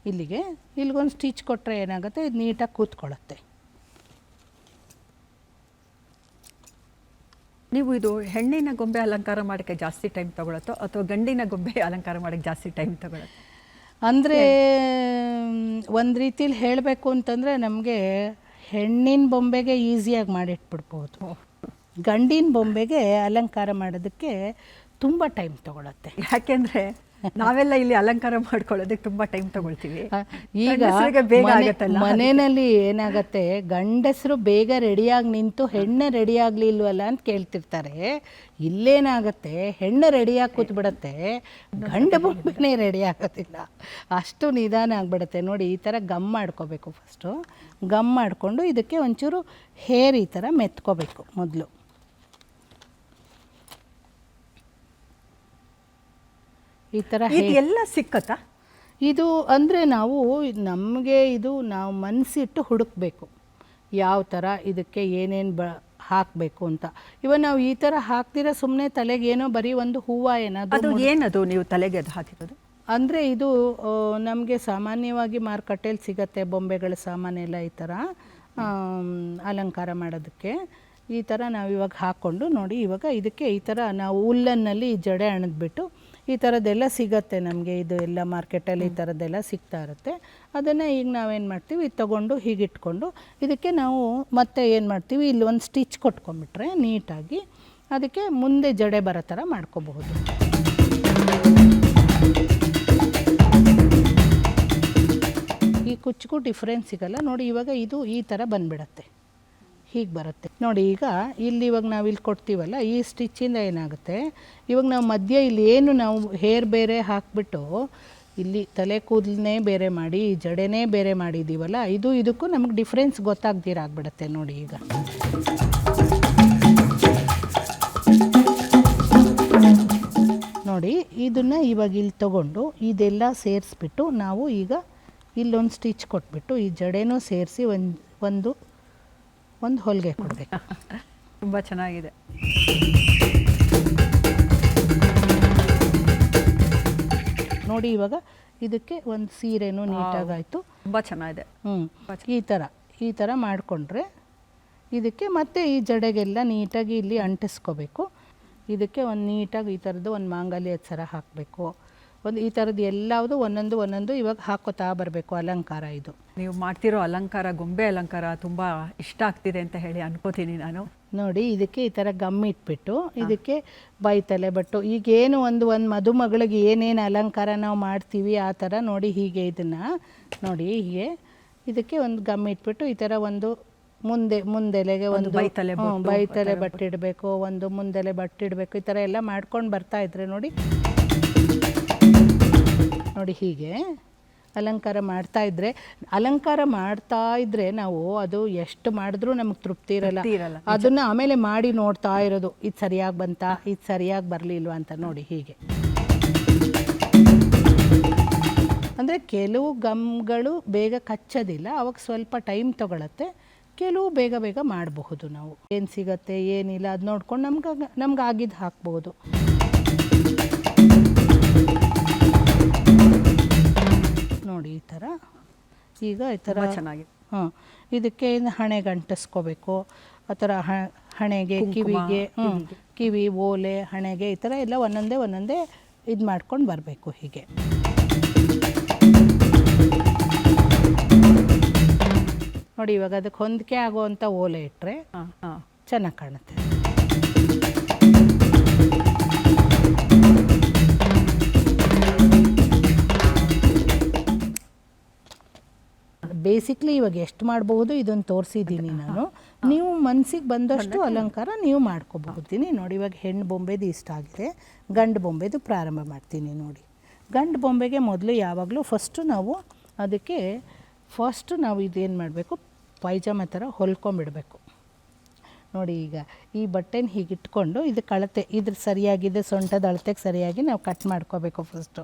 ಇಲ್ಲಿಗೆ ಇಲ್ಲಿಗೊಂದು ಸ್ಟಿಚ್ ಕೊಟ್ಟರೆ ಏನಾಗುತ್ತೆ? ಇದು ನೀಟಾಗಿ ಕೂತ್ಕೊಳ್ಳುತ್ತೆ. ನೀವು ಇದು ಹೆಣ್ಣಿನ ಗೊಂಬೆ ಅಲಂಕಾರ ಮಾಡೋಕ್ಕೆ ಜಾಸ್ತಿ ಟೈಮ್ ತಗೊಳತ್ತೋ ಅಥವಾ ಗಂಡಿನ ಗೊಂಬೆ ಅಲಂಕಾರ ಮಾಡೋಕ್ಕೆ ಜಾಸ್ತಿ ಟೈಮ್ ತಗೊಳತ್ತೋ? ಅಂದರೆ ಒಂದು ರೀತಿಲಿ ಹೇಳಬೇಕು ಅಂತಂದರೆ ನಮಗೆ ಹೆಣ್ಣಿನ ಬೊಂಬೆಗೆ ಈಸಿಯಾಗಿ ಮಾಡಿಟ್ಬಿಡ್ಬೋದು. ಗಂಡಿನ ಬೊಂಬೆಗೆ ಅಲಂಕಾರ ಮಾಡೋದಕ್ಕೆ ತುಂಬ ಟೈಮ್ ತಗೊಳತ್ತೆ. ಯಾಕೆಂದ್ರೆ ನಾವೆಲ್ಲ ಇಲ್ಲಿ ಅಲಂಕಾರ ಮಾಡ್ಕೊಳ್ಳೋದಕ್ಕೆ ತುಂಬಾ ಟೈಮ್ ತಗೊಳ್ತೀವಿ. ಈಗ ಬೇಗ ಆಗತ್ತಲ್ಲ ಮನೆಯಲ್ಲಿ ಏನಾಗತ್ತೆ ಗಂಡಸರು ಬೇಗ ರೆಡಿಯಾಗಿ ನಿಂತು ಹೆಣ್ಣು ರೆಡಿ ಆಗ್ಲಿಲ್ವಲ್ಲ ಅಂತ ಕೇಳ್ತಿರ್ತಾರೆ. ಇಲ್ಲೇನಾಗತ್ತೆ ಹೆಣ್ಣು ರೆಡಿಯಾಗಿ ಕೂತ್ಬಿಡತ್ತೆ ಗಂಡ ಬೊಂಬೆನೇ ರೆಡಿ ಆಗೋದಿಲ್ಲ ಅಷ್ಟು ನಿಧಾನ ಆಗ್ಬಿಡತ್ತೆ. ನೋಡಿ ಈ ಥರ ಗಮ್ ಮಾಡ್ಕೋಬೇಕು ಫಸ್ಟು ಗಮ್ ಮಾಡಿಕೊಂಡು ಇದಕ್ಕೆ ಒಂಚೂರು ಹೇರ್ ಈ ಥರ ಮೆತ್ಕೋಬೇಕು ಮೊದಲು. ಈ ಥರ ಇದೆಲ್ಲ ಎಲ್ಲ ಸಿಕ್ಕತ್ತಾ? ಇದು ಅಂದರೆ ನಾವು ನಮಗೆ ಇದು ನಾವು ಮನಸ್ಸಿಟ್ಟು ಹುಡುಕ್ಬೇಕು. ಯಾವ ಥರ ಇದಕ್ಕೆ ಏನೇನು ಬ ಹಾಕಬೇಕು ಅಂತ. ಇವಾಗ ನಾವು ಈ ಥರ ಹಾಕ್ದಿರ ಸುಮ್ಮನೆ ತಲೆಗೆ ಏನೋ ಬರೀ ಒಂದು ಹೂವು ಏನಾದರೂ ಏನದು ನೀವು ತಲೆಗೆ ಅದು ಹಾಕಿರೋದು? ಅಂದರೆ ಇದು ನಮಗೆ ಸಾಮಾನ್ಯವಾಗಿ ಮಾರುಕಟ್ಟೆಯಲ್ಲಿ ಸಿಗತ್ತೆ ಬೊಂಬೆಗಳ ಸಾಮಾನೆಲ್ಲ ಈ ಥರ ಅಲಂಕಾರ ಮಾಡೋದಕ್ಕೆ. ಈ ಥರ ನಾವು ಇವಾಗ ಹಾಕ್ಕೊಂಡು ನೋಡಿ ಇವಾಗ ಇದಕ್ಕೆ ಈ ಥರ ನಾವು ಹುಲ್ಲನ್ನಲ್ಲಿ ಜಡೆ ಅಣದ್ಬಿಟ್ಟು ಈ ಥರದ್ದೆಲ್ಲ ಸಿಗತ್ತೆ ನಮಗೆ. ಇದು ಎಲ್ಲ ಮಾರ್ಕೆಟಲ್ಲಿ ಈ ಥರದ್ದೆಲ್ಲ ಸಿಗ್ತಾ ಇರುತ್ತೆ. ಅದನ್ನು ಈಗ ನಾವೇನು ಮಾಡ್ತೀವಿ? ಇದು ತೊಗೊಂಡು ಹೀಗಿಟ್ಕೊಂಡು ಇದಕ್ಕೆ ನಾವು ಮತ್ತೆ ಏನು ಮಾಡ್ತೀವಿ? ಇಲ್ಲಿ ಒಂದು ಸ್ಟಿಚ್ ಕೊಟ್ಕೊಂಡ್ಬಿಟ್ರೆ ನೀಟಾಗಿ ಅದಕ್ಕೆ ಮುಂದೆ ಜಡೆ ಬರೋ ಥರ ಮಾಡ್ಕೋಬಹುದು. ಈ ಕುಚ್ಚಿಗೂ ಡಿಫ್ರೆನ್ಸ್ ಸಿಗಲ್ಲ. ನೋಡಿ ಇವಾಗ ಇದು ಈ ಥರ ಬಂದ್ಬಿಡತ್ತೆ. ಹೀಗೆ ಬರುತ್ತೆ. ನೋಡಿ, ಈಗ ಇಲ್ಲಿ ಇವಾಗ ನಾವು ಇಲ್ಲಿ ಕೊಡ್ತೀವಲ್ಲ, ಈ ಸ್ಟಿಚ್ಚಿಂದ ಏನಾಗುತ್ತೆ? ಇವಾಗ ನಾವು ಮಧ್ಯ ಇಲ್ಲಿ ಏನು ನಾವು ಹೇರ್ ಬೇರೆ ಹಾಕ್ಬಿಟ್ಟು ಇಲ್ಲಿ ತಲೆ ಕೂದಲನ್ನೇ ಬೇರೆ ಮಾಡಿ ಜಡೆನೇ ಬೇರೆ ಮಾಡಿದ್ದೀವಲ್ಲ ಇದು ಇದಕ್ಕೂ ನಮಗೆ ಡಿಫ್ರೆನ್ಸ್ ಗೊತ್ತಾಗ್ದಿರಾಗ್ಬಿಡುತ್ತೆ ನೋಡಿ ಈಗ. ನೋಡಿ, ಇದನ್ನು ಇವಾಗ ಇಲ್ಲಿ ತಗೊಂಡು ಇದೆಲ್ಲ ಸೇರಿಸ್ಬಿಟ್ಟು ನಾವು ಈಗ ಇಲ್ಲೊಂದು ಸ್ಟಿಚ್ ಕೊಟ್ಬಿಟ್ಟು ಈ ಜಡೆನೂ ಸೇರಿಸಿ ಒಂದು ಒಂದು ಒಂದು ಹೊಲಿಗೆ ಕೊಡಬೇಕು ತುಂಬ ಚೆನ್ನಾಗಿದೆ. ನೋಡಿ ಇವಾಗ ಇದಕ್ಕೆ ಒಂದು ಸೀರೆನೂ ನೀಟಾಗಾಯಿತು. ತುಂಬ ಚೆನ್ನಾಗಿದೆ. ಹ್ಞೂ ಈ ಥರ ಈ ಥರ ಮಾಡಿಕೊಂಡ್ರೆ ಇದಕ್ಕೆ ಮತ್ತೆ ಈ ಜಡೆಗೆಲ್ಲ ನೀಟಾಗಿ ಇಲ್ಲಿ ಅಂಟಿಸ್ಕೋಬೇಕು. ಇದಕ್ಕೆ ಒಂದು ನೀಟಾಗಿ ಈ ಥರದ್ದು ಒಂದು ಮಾಂಗಲ್ಯದ ಸರ ಹಾಕಬೇಕು. ಒಂದು ಈ ಥರದ್ದು ಎಲ್ಲವುದು ಒಂದೊಂದು ಒಂದೊಂದು ಇವಾಗ ಹಾಕೋತಾ ಬರಬೇಕು ಅಲಂಕಾರ ಇದು. ನೀವು ಮಾಡ್ತಿರೋ ಅಲಂಕಾರ ಗೊಂಬೆ ಅಲಂಕಾರ ತುಂಬ ಇಷ್ಟ ಆಗ್ತಿದೆ ಅಂತ ಹೇಳಿ ಅನ್ಕೋತೀನಿ ನಾನು. ನೋಡಿ ಇದಕ್ಕೆ ಈ ಥರ ಗಮ್ ಇಟ್ಬಿಟ್ಟು ಇದಕ್ಕೆ ಬೈತಲೆ ಬಟ್ಟು ಈಗೇನು ಒಂದು ಒಂದು ಮದುಮಗಳಿಗೆ ಏನೇನು ಅಲಂಕಾರ ನಾವು ಮಾಡ್ತೀವಿ ಆ ಥರ ನೋಡಿ ಹೀಗೆ ಇದನ್ನು. ನೋಡಿ ಹೀಗೆ ಇದಕ್ಕೆ ಒಂದು ಗಮ್ ಇಟ್ಬಿಟ್ಟು ಈ ಥರ ಒಂದು ಮುಂದೆ ಮುಂದೆಲೆಗೆ ಒಂದು ಬೈತಲೆ ಬೈತಲೆ ಬಟ್ಟಿಡಬೇಕು ಒಂದು ಮುಂದೆಲೆ ಬಟ್ಟಿಡಬೇಕು ಈ ಥರ ಎಲ್ಲ ಮಾಡ್ಕೊಂಡು ಬರ್ತಾ ಇದ್ರೆ ನೋಡಿ ನೋಡಿ ಹೀಗೆ ಅಲಂಕಾರ ಮಾಡ್ತಾ ಇದ್ರೆ ಅಲಂಕಾರ ಮಾಡ್ತಾ ಇದ್ರೆ ನಾವು ಅದು ಎಷ್ಟು ಮಾಡಿದ್ರೂ ನಮಗೆ ತೃಪ್ತಿ ಇರಲ್ಲ. ಅದನ್ನ ಆಮೇಲೆ ಮಾಡಿ ನೋಡ್ತಾ ಇರೋದು ಇದು ಸರಿಯಾಗಿ ಬಂತಾ ಇದು ಸರಿಯಾಗಿ ಬರಲಿಲ್ವ ಅಂತ ನೋಡಿ ಹೀಗೆ. ಅಂದರೆ ಕೆಲವು ಗಮ್ಗಳು ಬೇಗ ಕಚ್ಚೋದಿಲ್ಲ ಅವಾಗ ಸ್ವಲ್ಪ ಟೈಮ್ ತಗೊಳತ್ತೆ. ಕೆಲವು ಬೇಗ ಬೇಗ ಮಾಡಬಹುದು ನಾವು. ಏನು ಸಿಗತ್ತೆ ಏನಿಲ್ಲ ಅದು ನೋಡ್ಕೊಂಡು ನಮ್ಗೆ ನಮ್ಗೆ ಆಗಿದ್ದು ಹಾಕ್ಬೋದು ನೋಡಿ ಈ ಥರ. ಈಗ ಈ ಥರ ಚೆನ್ನಾಗಿ ಚೆನ್ನಾಗಿದೆ. ಹಾಂ ಇದಕ್ಕೆ ಇನ್ನು ಹಣೆಗೆ ಅಂಟಿಸ್ಕೋಬೇಕು ಆ ಥರ ಹ- ಹಣೆಗೆ ಕಿವಿಗೆ ಕಿವಿ ಓಲೆ ಹಣೆಗೆ ಈ ಥರ ಎಲ್ಲ ಒಂದೊಂದೇ ಒಂದೊಂದೇ ಇದು ಮಾಡ್ಕೊಂಡು ಬರಬೇಕು ಹೀಗೆ. ನೋಡಿ ಇವಾಗ ಅದಕ್ಕೆ ಹೊಂದಿಕೆ ಆಗುವಂಥ ಓಲೆ ಇಟ್ಟರೆ ಹಾ ಹಾ. ಚೆನ್ನಾಗಿ ಕಾಣುತ್ತೆ. ಬೇಸಿಕ್ಲಿ ಇವಾಗ ಎಷ್ಟು ಮಾಡಬಹುದು ಇದನ್ನು ತೋರಿಸಿದ್ದೀನಿ ನಾನು. ನೀವು ಮನಸ್ಸಿಗೆ ಬಂದಷ್ಟು ಅಲಂಕಾರ ನೀವು ಮಾಡ್ಕೋಬಹುದೀನಿ ನೋಡಿ ಇವಾಗ ಹೆಣ್ಣು ಬೊಂಬೆದು ಇಷ್ಟ ಆಗಿದೆ. ಗಂಡು ಬೊಂಬೆದು ಪ್ರಾರಂಭ ಮಾಡ್ತೀನಿ ನೋಡಿ. ಗಂಡು ಬೊಂಬೆಗೆ ಮೊದಲು ಯಾವಾಗಲೂ ಫಸ್ಟು ನಾವು ಅದಕ್ಕೆ ಫಸ್ಟು ನಾವು ಇದೇನು ಮಾಡಬೇಕು? ಪೈಜಾಮ ಥರ ಹೊಲ್ಕೊಂಬಿಡಬೇಕು. ನೋಡಿ ಈಗ ಈ ಬಟ್ಟೆನ ಹೀಗೆ ಇಟ್ಕೊಂಡು ಇದು ಕಳತೆ ಇದ್ರ ಸರಿಯಾಗಿದೆ ಸೊಂಟದ ಅಳತೆಗೆ ಸರಿಯಾಗಿ ನಾವು ಕಟ್ ಮಾಡ್ಕೋಬೇಕು ಫಸ್ಟು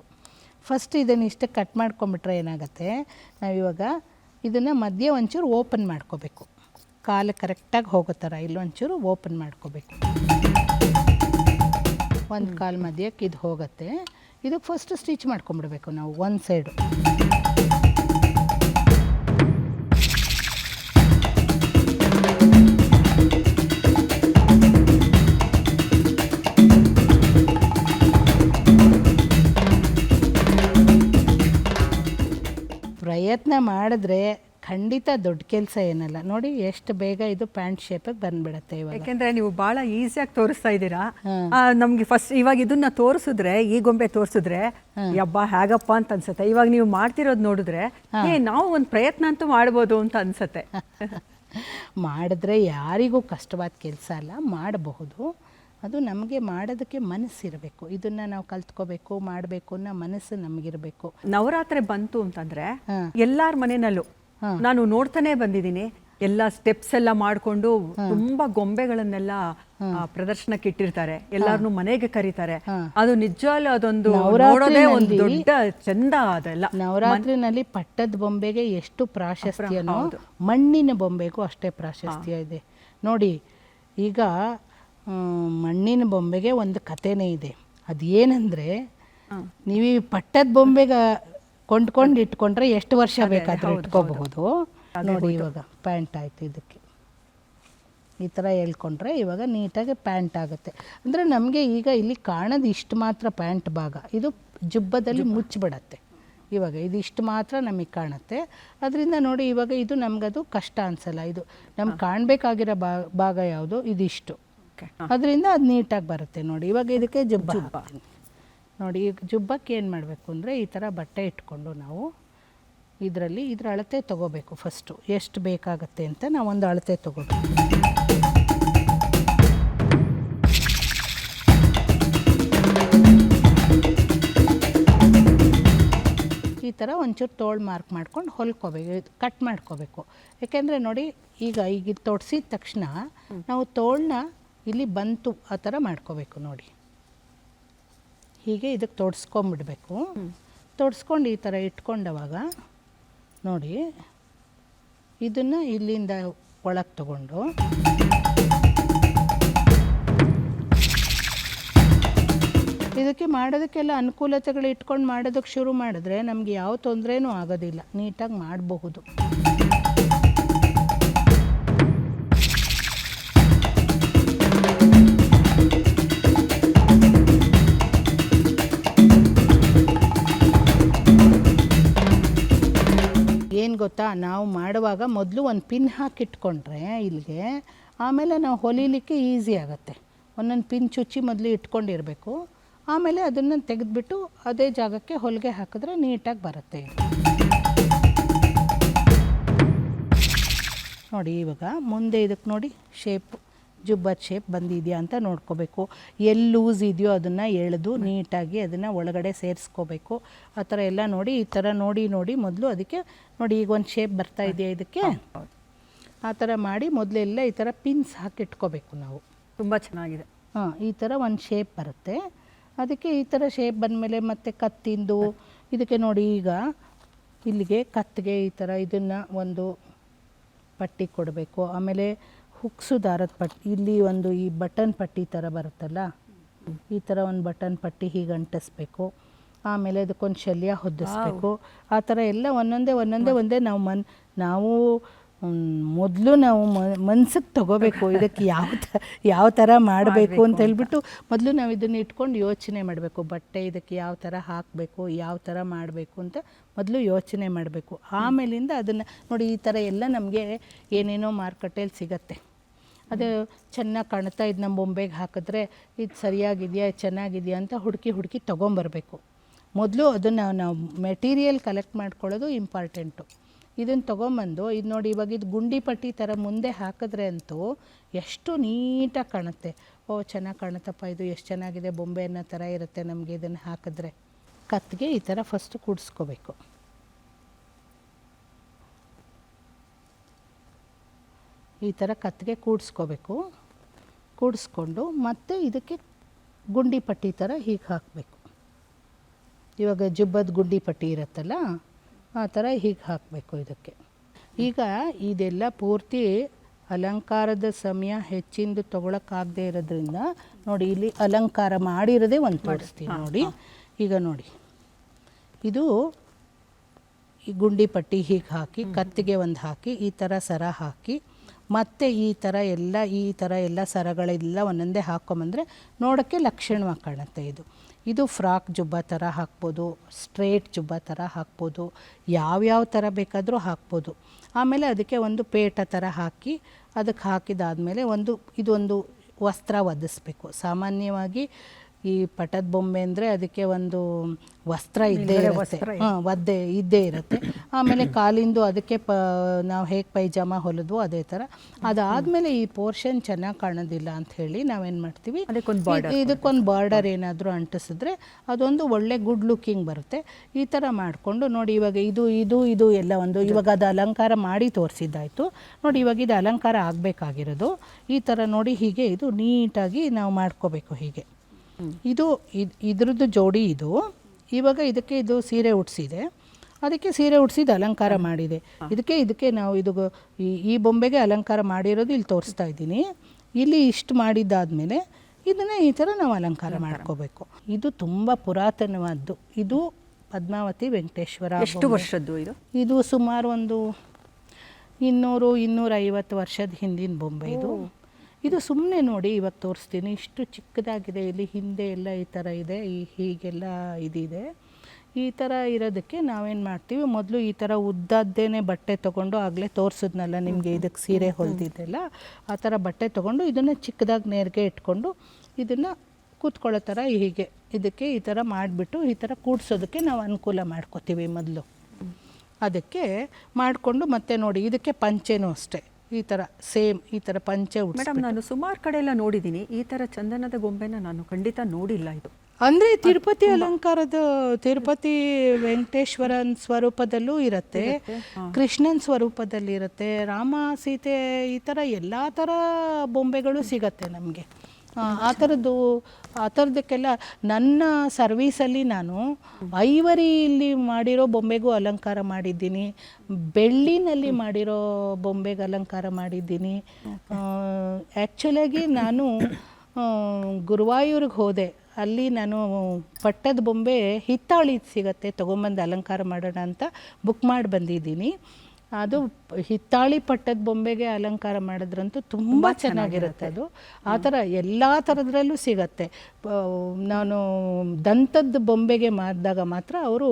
ಫಸ್ಟ್ ಇದನ್ನು ಇಷ್ಟೇ ಕಟ್ ಮಾಡ್ಕೊಂಬಿಟ್ರೆ ಏನಾಗುತ್ತೆ? ನಾವಿವಾಗ ಇದನ್ನು ಮಧ್ಯೆ ಒಂಚೂರು ಓಪನ್ ಮಾಡ್ಕೋಬೇಕು. ಕಾಲು ಕರೆಕ್ಟಾಗಿ ಹೋಗೋ ಥರ ಇಲ್ಲೊಂಚೂರು ಓಪನ್ ಮಾಡ್ಕೋಬೇಕು. ಒಂದು ಕಾಲು ಮಧ್ಯಕ್ಕೆ ಇದು ಹೋಗುತ್ತೆ. ಇದಕ್ಕೆ ಫಸ್ಟ್ ಸ್ಟಿಚ್ ಮಾಡ್ಕೊಂಬಿಡ್ಬೇಕು ನಾವು ಒಂದು ಸೈಡು ಪ್ರಯತ್ನ ಮಾಡಿದ್ರೆ ಖಂಡಿತ ದೊಡ್ಡ ಕೆಲಸ ಏನಲ್ಲ. ನೋಡಿ ಎಷ್ಟು ಬೇಗ ಇದು ಪ್ಯಾಂಟ್ ಶೇಪಿಗೆ ಬಂದ್ಬಿಡತ್ತೆ ಇವಾಗ. ಯಾಕೆಂದ್ರೆ ನೀವು ಬಹಳ ಈಸಿಯಾಗಿ ತೋರಿಸ್ತಾ ಇದ್ದೀರಾ? ನಮ್ಗೆ ಫಸ್ಟ್ ಇವಾಗ ಇದನ್ನ ತೋರಿಸಿದ್ರೆ ಈ ಗೊಂಬೆ ತೋರಿಸಿದ್ರೆ ಯಬ್ಬ ಹೇಗಪ್ಪ ಅಂತ ಅನ್ಸುತ್ತೆ. ಇವಾಗ ನೀವು ಮಾಡ್ತಿರೋದು ನೋಡಿದ್ರೆ ಏ ನಾವು ಒಂದು ಪ್ರಯತ್ನ ಅಂತೂ ಮಾಡ್ಬೋದು ಅಂತ ಅನ್ಸುತ್ತೆ. ಮಾಡಿದ್ರೆ ಯಾರಿಗೂ ಕಷ್ಟವಾದ ಕೆಲಸ ಅಲ್ಲ ಮಾಡಬಹುದು. ಅದು ನಮಗೆ ಮಾಡೋದಕ್ಕೆ ಮನಸ್ಸಿರಬೇಕು. ಇದನ್ನ ನಾವು ಕಲ್ತ್ಕೋಬೇಕು ಮಾಡಬೇಕು ಅನ್ನೋ ಮನಸ್ಸು ನಮಗಿರಬೇಕು. ನವರಾತ್ರಿ ಬಂತು ಅಂತಂದ್ರೆ. ಎಲ್ಲಾರ ಮನೆಯಲ್ಲೂ ನಾನು ನೋಡ್ತಾನೆ ಬಂದಿದ್ದೀನಿ. ಎಲ್ಲ ಸ್ಟೆಪ್ಸ್ ಎಲ್ಲ ಮಾಡ್ಕೊಂಡು ತುಂಬಾ ಗೊಂಬೆಗಳನ್ನೆಲ್ಲ ಪ್ರದರ್ಶನಕ್ಕೆ ಇಟ್ಟಿರ್ತಾರೆ. ಎಲ್ಲಾರನ್ನು ಮನೆಗೆ ಕರೀತಾರೆ. ಅದು ನಿಜವಾಗ್ಲೂ ಅದೊಂದು ನೋಡೋದೇ ಒಂದು ದೊಡ್ಡ ಚಂದ ಅದೆಲ್ಲ. ನವರಾತ್ರಿನಲ್ಲಿ ಪಟ್ಟದ ಬೊಂಬೆಗೆ ಎಷ್ಟು ಪ್ರಾಶಸ್ತ್ಯ. ಮಣ್ಣಿನ ಬೊಂಬೆಗೂ ಅಷ್ಟೇ ಪ್ರಾಶಸ್ತ್ಯ ಇದೆ. ನೋಡಿ ಈಗ ಮಣ್ಣಿನ ಬೊಂಬೆಗೆ ಒಂದು ಕಥೆನೇ ಇದೆ. ಅದು ಏನಂದ್ರೆ ನೀವು ಈ ಪಟ್ಟದ ಬೊಂಬೆಗೆ ಕೊಂಡ್ಕೊಂಡು ಇಟ್ಕೊಂಡ್ರೆ ಎಷ್ಟು ವರ್ಷ ಬೇಕಾದರೂ ಇಟ್ಕೋಬಹುದು. ನೋಡಿ ಇವಾಗ ಪ್ಯಾಂಟ್ ಆಯ್ತು ಇದಕ್ಕೆ. ಈ ಥರ ಹೇಳ್ಕೊಂಡ್ರೆ ಇವಾಗ ನೀಟಾಗಿ ಪ್ಯಾಂಟ್ ಆಗುತ್ತೆ. ಅಂದರೆ ನಮಗೆ ಈಗ ಇಲ್ಲಿ ಕಾಣೋದು ಇಷ್ಟು ಮಾತ್ರ ಪ್ಯಾಂಟ್ ಭಾಗ. ಇದು ಜುಬ್ಬದಲ್ಲಿ ಮುಚ್ಚಿಬಿಡತ್ತೆ. ಇವಾಗ ಇದು ಇಷ್ಟು ಮಾತ್ರ ನಮಗೆ ಕಾಣುತ್ತೆ. ಅದರಿಂದ ನೋಡಿ ಇವಾಗ ಇದು ನಮಗದು ಕಷ್ಟ ಅನಿಸಲ್ಲ. ಇದು ನಮ್ಗೆ ಕಾಣಬೇಕಾಗಿರೋ ಭಾಗ ಯಾವುದು? ಇದಿಷ್ಟು. Okay. ಅದರಿಂದ ಅದು ನೀಟಾಗಿ ಬರುತ್ತೆ ನೋಡಿ. ಇವಾಗ ಇದಕ್ಕೆ ಜುಬ್ಬ. ಜುಬ್ಬ. ನೋಡಿ ಈಗ ಜುಬ್ಬಕ್ಕೆ ಏನು ಮಾಡಬೇಕು ಅಂದರೆ ಈ ಥರ ಬಟ್ಟೆ ಇಟ್ಕೊಂಡು ನಾವು ಇದರಲ್ಲಿ ಇದರ ಅಳತೆ ತೊಗೋಬೇಕು ಫಸ್ಟು ಎಷ್ಟು ಬೇಕಾಗತ್ತೆ ಅಂತ ನಾವು ಒಂದು ಅಳತೆ ತೊಗೋಬೇಕು. ಈ ಥರ ಒಂಚೂರು ತೋಳು ಮಾರ್ಕ್ ಮಾಡ್ಕೊಂಡು ಹೊಲ್ಕೋಬೇಕು. ಕಟ್ ಮಾಡ್ಕೋಬೇಕು. ಯಾಕೆಂದರೆ ನೋಡಿ ಈಗ ಈಗ ಇದು ತೊಡ್ಸಿದ ತಕ್ಷಣ ನಾವು ತೋಳನ್ನ ಇಲ್ಲಿ ಬಂತು ಆ ಥರ ಮಾಡ್ಕೋಬೇಕು ನೋಡಿ. ಹೀಗೆ ಇದಕ್ಕೆ ತೊಡ್ಸ್ಕೊಂಬಿಡ್ಬೇಕು. ತೊಡ್ಸ್ಕೊಂಡು ಈ ಥರ ಇಟ್ಕೊಂಡವಾಗ ನೋಡಿ ಇದನ್ನು ಇಲ್ಲಿಂದ ಒಳಗೆ ತಗೊಂಡು ಇದಕ್ಕೆ ಮಾಡೋದಕ್ಕೆಲ್ಲ ಅನುಕೂಲತೆಗಳು ಇಟ್ಕೊಂಡು ಮಾಡೋದಕ್ಕೆ ಶುರು ಮಾಡಿದ್ರೆ ನಮಗೆ ಯಾವ ತೊಂದರೆನೂ ಆಗೋದಿಲ್ಲ. ನೀಟಾಗಿ ಮಾಡಬಹುದು. ಗೊತ್ತಾ? ನಾವು ಮಾಡುವಾಗ ಮೊದಲು ಒಂದು ಪಿನ್ ಹಾಕಿಟ್ಕೊಂಡ್ರೆ ಇಲ್ಲಿಗೆ, ಆಮೇಲೆ ನಾವು ಹೊಲಿಲಿಕ್ಕೆ ಈಸಿ ಆಗುತ್ತೆ. ಒಂದೊಂದು ಪಿನ್ ಚುಚ್ಚಿ ಮೊದಲು ಇಟ್ಕೊಂಡಿರಬೇಕು. ಆಮೇಲೆ ಅದನ್ನು ತೆಗೆದುಬಿಟ್ಟು ಅದೇ ಜಾಗಕ್ಕೆ ಹೊಲಿಗೆ ಹಾಕಿದ್ರೆ ನೀಟಾಗಿ ಬರುತ್ತೆ. ನೋಡಿ, ಇವಾಗ ಮುಂದೆ ಇದಕ್ಕೆ ನೋಡಿ ಶೇಪ್ ಜುಬ್ಬದ ಶೇಪ್ ಬಂದಿದೆಯಾ ಅಂತ ನೋಡ್ಕೋಬೇಕು. ಎಲ್ಲಿ ಲೂಸ್ ಇದೆಯೋ ಅದನ್ನು ಎಳೆದು ನೀಟಾಗಿ ಅದನ್ನು ಒಳಗಡೆ ಸೇರಿಸ್ಕೋಬೇಕು. ಆ ಥರ ಎಲ್ಲ ನೋಡಿ ಈ ಥರ ನೋಡಿ ನೋಡಿ ಮೊದಲು ಅದಕ್ಕೆ ನೋಡಿ ಈಗ ಒಂದು ಶೇಪ್ ಬರ್ತಾ ಇದೆಯಾ ಇದಕ್ಕೆ? ಆ ಥರ ಮಾಡಿ ಮೊದಲೆಲ್ಲ ಈ ಥರ ಪಿನ್ಸ್ ಹಾಕಿಟ್ಕೋಬೇಕು ನಾವು. ತುಂಬ ಚೆನ್ನಾಗಿದೆ. ಹಾಂ ಈ ಥರ ಒಂದು ಶೇಪ್ ಬರುತ್ತೆ. ಅದಕ್ಕೆ ಈ ಥರ ಶೇಪ್ ಬಂದಮೇಲೆ ಮತ್ತೆ ಕತ್ತಿಂದು ಇದಕ್ಕೆ ನೋಡಿ ಈಗ ಇಲ್ಲಿಗೆ ಕತ್ತಿಗೆ ಈ ಥರ ಇದನ್ನು ಒಂದು ಪಟ್ಟಿ ಕೊಡಬೇಕು. ಆಮೇಲೆ ಹುಕ್ಸು ದಾರದ ಪಟ್ಟಿ ಇಲ್ಲಿ ಒಂದು ಈ ಬಟನ್ ಪಟ್ಟಿ ಥರ ಬರುತ್ತಲ್ಲ? ಈ ಥರ ಒಂದು ಬಟನ್ ಪಟ್ಟಿ ಹೀಗೆ ಅಂಟಿಸ್ಬೇಕು. ಆಮೇಲೆ ಅದಕ್ಕೊಂದು ಶಲ್ಯ ಹೊದಿಸ್ಬೇಕು ಆ ಥರ ಎಲ್ಲ ಒಂದೊಂದೇ ಒಂದೊಂದೇ ಒಂದೇ ನಾವು ಮನ್ ನಾವು ಮೊದಲು ನಾವು ಮನ್ಸಿಗೆ ತಗೋಬೇಕು. ಇದಕ್ಕೆ ಯಾವ ತ ಯಾವ ಥರ ಮಾಡಬೇಕು ಅಂತ ಹೇಳ್ಬಿಟ್ಟು ಮೊದಲು ನಾವು ಇದನ್ನು ಇಟ್ಕೊಂಡು ಯೋಚನೆ ಮಾಡಬೇಕು. ಬಟ್ಟೆ ಇದಕ್ಕೆ ಯಾವ ಥರ ಹಾಕಬೇಕು ಯಾವ ಥರ ಮಾಡಬೇಕು ಅಂತ ಮೊದಲು ಯೋಚನೆ ಮಾಡಬೇಕು. ಆಮೇಲಿಂದ ಅದನ್ನು ನೋಡಿ ಈ ಥರ ಎಲ್ಲ ನಮಗೆ ಏನೇನೋ ಮಾರುಕಟ್ಟೆಯಲ್ಲಿ ಸಿಗತ್ತೆ. ಅದು ಚೆನ್ನಾಗಿ ಕಾಣ್ತಾ ಇದು ನಮ್ಮ ಬೊಂಬೆಗೆ ಹಾಕಿದ್ರೆ ಇದು ಸರಿಯಾಗಿದೆಯಾ ಚೆನ್ನಾಗಿದೆಯಾ ಅಂತ ಹುಡುಕಿ ಹುಡುಕಿ ತೊಗೊಂಬರ್ಬೇಕು. ಮೊದಲು ಅದನ್ನು ನಾವು ಮೆಟೀರಿಯಲ್ ಕಲೆಕ್ಟ್ ಮಾಡ್ಕೊಳ್ಳೋದು ಇಂಪಾರ್ಟೆಂಟು. ಇದನ್ನು ತೊಗೊಂಬಂದು ಇದು ನೋಡಿ ಇವಾಗ ಇದು ಗುಂಡಿ ಪಟ್ಟಿ ಥರ ಮುಂದೆ ಹಾಕಿದ್ರೆ ಅಂತೂ ಎಷ್ಟು ನೀಟಾಗಿ ಕಾಣುತ್ತೆ. ಓ, ಚೆನ್ನಾಗಿ ಕಾಣುತ್ತಪ್ಪ ಇದು, ಎಷ್ಟು ಚೆನ್ನಾಗಿದೆ ಬೊಂಬೆ ಅನ್ನೋ ಥರ ಇರುತ್ತೆ ನಮಗೆ ಇದನ್ನು ಹಾಕಿದ್ರೆ. ಕತ್ತಿಗೆ ಈ ಥರ ಫಸ್ಟು ಕೂಡಿಸ್ಕೋಬೇಕು. ಈ ಥರ ಕತ್ತಿಗೆ ಕೂಡಿಸ್ಕೋಬೇಕು. ಕೂಡಿಸ್ಕೊಂಡು ಮತ್ತೆ ಇದಕ್ಕೆ ಗುಂಡಿ ಪಟ್ಟಿ ಥರ ಹೀಗೆ ಹಾಕಬೇಕು. ಇವಾಗ ಜುಬ್ಬದ ಗುಂಡಿ ಪಟ್ಟಿ ಇರುತ್ತಲ್ಲ ಆ ಥರ ಹೀಗೆ ಹಾಕಬೇಕು ಇದಕ್ಕೆ. ಈಗ ಇದೆಲ್ಲ ಪೂರ್ತಿ ಅಲಂಕಾರದ ಸಮಯ ಹೆಚ್ಚಿಂದು ತೊಗೊಳಕ್ಕಾಗದೇ ಇರೋದ್ರಿಂದ ನೋಡಿ ಇಲ್ಲಿ ಅಲಂಕಾರ ಮಾಡಿರೋದೇ ಒಂದು ತೋರಿಸ್ತೀನಿ ನೋಡಿ. ಈಗ ನೋಡಿ. ಇದು ಈ ಗುಂಡಿ ಪಟ್ಟಿ ಹೀಗೆ ಹಾಕಿ ಕತ್ತಿಗೆ ಒಂದು ಹಾಕಿ ಈ ಥರ ಸರ ಹಾಕಿ ಮತ್ತೆ ಈ ಥರ ಎಲ್ಲ, ಈ ಥರ ಎಲ್ಲ ಸರಗಳೆಲ್ಲ ಒಂದೊಂದೇ ಹಾಕ್ಕೊಂಬಂದರೆ ನೋಡೋಕ್ಕೆ ಲಕ್ಷಣವಾಗಿ ಕಾಣುತ್ತೆ ಇದು. ಇದು ಫ್ರಾಕ್ ಜುಬ್ಬ ಥರ ಹಾಕ್ಬೋದು, ಸ್ಟ್ರೇಟ್ ಜುಬ್ಬ ಥರ ಹಾಕ್ಬೋದು, ಯಾವ್ಯಾವ ಥರ ಬೇಕಾದರೂ ಹಾಕ್ಬೋದು. ಆಮೇಲೆ ಅದಕ್ಕೆ ಒಂದು ಪೇಟ ಥರ ಹಾಕಿ ಅದಕ್ಕೆ ಹಾಕಿದಾದಮೇಲೆ ಒಂದು, ಇದೊಂದು ವಸ್ತ್ರ ಒದಿಸ್ಬೇಕು. ಸಾಮಾನ್ಯವಾಗಿ ಈ ಪಟದ ಬೊಂಬೆ ಅಂದರೆ ಅದಕ್ಕೆ ಒಂದು ವಸ್ತ್ರ ಇದ್ದೇ ಇರುತ್ತೆ. ಹಾಂ ಒದ್ದೆ ಇದ್ದೇ ಇರುತ್ತೆ. ಆಮೇಲೆ ಕಾಲಿಂದು ಅದಕ್ಕೆ ಪ ನಾವು ಹೇಗೆ ಪೈಜಾಮ ಹೊಲಿದ್ವು ಅದೇ ಥರ. ಅದಾದಮೇಲೆ ಈ ಪೋರ್ಷನ್ ಚೆನ್ನಾಗಿ ಕಾಣೋದಿಲ್ಲ ಅಂತ ಹೇಳಿ ನಾವೇನು ಮಾಡ್ತೀವಿ? ಇದಕ್ಕೊಂದು ಬಾರ್ಡರ್ ಏನಾದರೂ ಅಂಟಿಸಿದ್ರೆ ಅದೊಂದು ಒಳ್ಳೆ ಗುಡ್ ಲುಕ್ಕಿಂಗ್ ಬರುತ್ತೆ. ಈ ಥರ ಮಾಡಿಕೊಂಡು ನೋಡಿ ಇವಾಗ ಇದು ಇದು ಇದು ಎಲ್ಲ ಒಂದು ಇವಾಗ ಅದು ಅಲಂಕಾರ ಮಾಡಿ ತೋರಿಸಿದ್ದಾಯಿತು. ನೋಡಿ ಇವಾಗ ಇದು ಅಲಂಕಾರ ಆಗಬೇಕಾಗಿರೋದು. ಈ ಥರ ನೋಡಿ ಹೀಗೆ ಇದು ನೀಟಾಗಿ ನಾವು ಮಾಡ್ಕೋಬೇಕು ಹೀಗೆ. ಇದು ಇದು ಇದ್ರದ್ದು ಜೋಡಿ ಇದು. ಇವಾಗ ಇದಕ್ಕೆ ಇದು ಸೀರೆ ಉಡ್ಸಿದೆ. ಅದಕ್ಕೆ ಸೀರೆ ಉಡ್ಸಿದ್ದು ಅಲಂಕಾರ ಮಾಡಿದೆ. ಇದಕ್ಕೆ ಇದಕ್ಕೆ ನಾವು ಇದು ಈ ಈ ಬೊಂಬೆಗೆ ಅಲಂಕಾರ ಮಾಡಿರೋದು ಇಲ್ಲಿ ತೋರಿಸ್ತಾ ಇದ್ದೀನಿ. ಇಲ್ಲಿ ಇಷ್ಟು ಮಾಡಿದ್ದಾದಮೇಲೆ ಇದನ್ನೇ ಈ ಥರ ನಾವು ಅಲಂಕಾರ ಮಾಡ್ಕೋಬೇಕು. ಇದು ತುಂಬ ಪುರಾತನವಾದ್ದು. ಇದು ಪದ್ಮಾವತಿ ವೆಂಕಟೇಶ್ವರ ಎಷ್ಟು ವರ್ಷದ್ದು ಇದು? ಇದು ಸುಮಾರು ಒಂದು ಇನ್ನೂರು ಇನ್ನೂರೈವತ್ತು ವರ್ಷದ ಹಿಂದಿನ ಬೊಂಬೆ ಇದು. ಇದು ಸುಮ್ಮನೆ ನೋಡಿ ಇವತ್ತು ತೋರಿಸ್ತೀನಿ. ಇಷ್ಟು ಚಿಕ್ಕದಾಗಿದೆ ಇಲ್ಲಿ ಹಿಂದೆ ಎಲ್ಲ ಈ ಥರ ಇದೆ ಈ ಹೀಗೆಲ್ಲ ಇದಿದೆ. ಈ ಥರ ಇರೋದಕ್ಕೆ ನಾವೇನು ಮಾಡ್ತೀವಿ? ಮೊದಲು ಈ ಥರ ಉದ್ದದ್ದೇನೆ ಬಟ್ಟೆ ತೊಗೊಂಡು ಆಗಲೇ ತೋರಿಸಿದ್ನಲ್ಲ ನಿಮಗೆ ಇದಕ್ಕೆ ಸೀರೆ ಹೊಲ್ದಿದ್ದೆಲ್ಲ? ಆ ಥರ ಬಟ್ಟೆ ತೊಗೊಂಡು ಇದನ್ನು ಚಿಕ್ಕದಾಗಿ ನೇರಿಗೆ ಇಟ್ಕೊಂಡು ಇದನ್ನು ಕೂತ್ಕೊಳ್ಳೋ ಥರ ಹೀಗೆ ಇದಕ್ಕೆ ಈ ಥರ ಮಾಡಿಬಿಟ್ಟು ಈ ಥರ ಕೂಡ್ಸೋದಕ್ಕೆ ನಾವು ಅನುಕೂಲ ಮಾಡ್ಕೋತೀವಿ ಮೊದಲು. ಅದಕ್ಕೆ ಮಾಡಿಕೊಂಡು ಮತ್ತೆ ನೋಡಿ ಇದಕ್ಕೆ ಪಂಚೆನೂ ಅಷ್ಟೇ. ಈ ಥರ ಸೇಮ್ ಈ ಥರ ಪಂಚೆ ಮೇಡಮ್ ನಾನು ಸುಮಾರು ಕಡೆ ಎಲ್ಲ ನೋಡಿದ್ದೀನಿ ಈ ಥರ ಚಂದನದ ಗೊಂಬೆನ ನಾನು ಖಂಡಿತ ನೋಡಿಲ್ಲ ಇದು. ಅಂದರೆ ತಿರುಪತಿ ಅಲಂಕಾರದ ತಿರುಪತಿ ವೆಂಕಟೇಶ್ವರನ್ ಸ್ವರೂಪದಲ್ಲೂ ಇರುತ್ತೆ ಕೃಷ್ಣನ್ ಸ್ವರೂಪದಲ್ಲಿ ಇರುತ್ತೆ ರಾಮ ಸೀತೆ ಈ ಥರ ಎಲ್ಲ ಥರ ಬೊಂಬೆಗಳು ಸಿಗತ್ತೆ ನಮಗೆ. ಆ ಥರದ್ದು ಆ ಥರದಕ್ಕೆಲ್ಲ ನನ್ನ ಸರ್ವೀಸಲ್ಲಿ ನಾನು ಐವರಿಯಲ್ಲಿ ಮಾಡಿರೋ ಬೊಂಬೆಗೂ ಅಲಂಕಾರ ಮಾಡಿದ್ದೀನಿ. ಬೆಳ್ಳಿನಲ್ಲಿ ಮಾಡಿರೋ ಬೊಂಬೆಗೆ ಅಲಂಕಾರ ಮಾಡಿದ್ದೀನಿ. ಆ್ಯಕ್ಚುಲಾಗಿ ನಾನು ಗುರುವಾಯೂರಿಗೆ ಹೋದೆ. ಅಲ್ಲಿ ನಾನು ಪಟ್ಟದ ಬೊಂಬೆ ಹಿತ್ತಾಳಿ ಸಿಗತ್ತೆ, ತೊಗೊಂಬಂದು ಅಲಂಕಾರ ಮಾಡೋಣ ಅಂತ ಬುಕ್ ಮಾಡಿ ಬಂದಿದ್ದೀನಿ ಅದು ಹಿತ್ತಾಳಿ ಪಟ್ಟದ ಬೊಂಬೆಗೆ ಅಲಂಕಾರ ಮಾಡಿದ್ರಂತೂ ತುಂಬ ಚೆನ್ನಾಗಿರುತ್ತೆ ಅದು. ಆ ಥರ ಎಲ್ಲ ಥರದ್ರಲ್ಲೂ ಸಿಗತ್ತೆ. ನಾನು ದಂತದ ಬೊಂಬೆಗೆ ಮಾಡಿದಾಗ ಮಾತ್ರ ಅವರು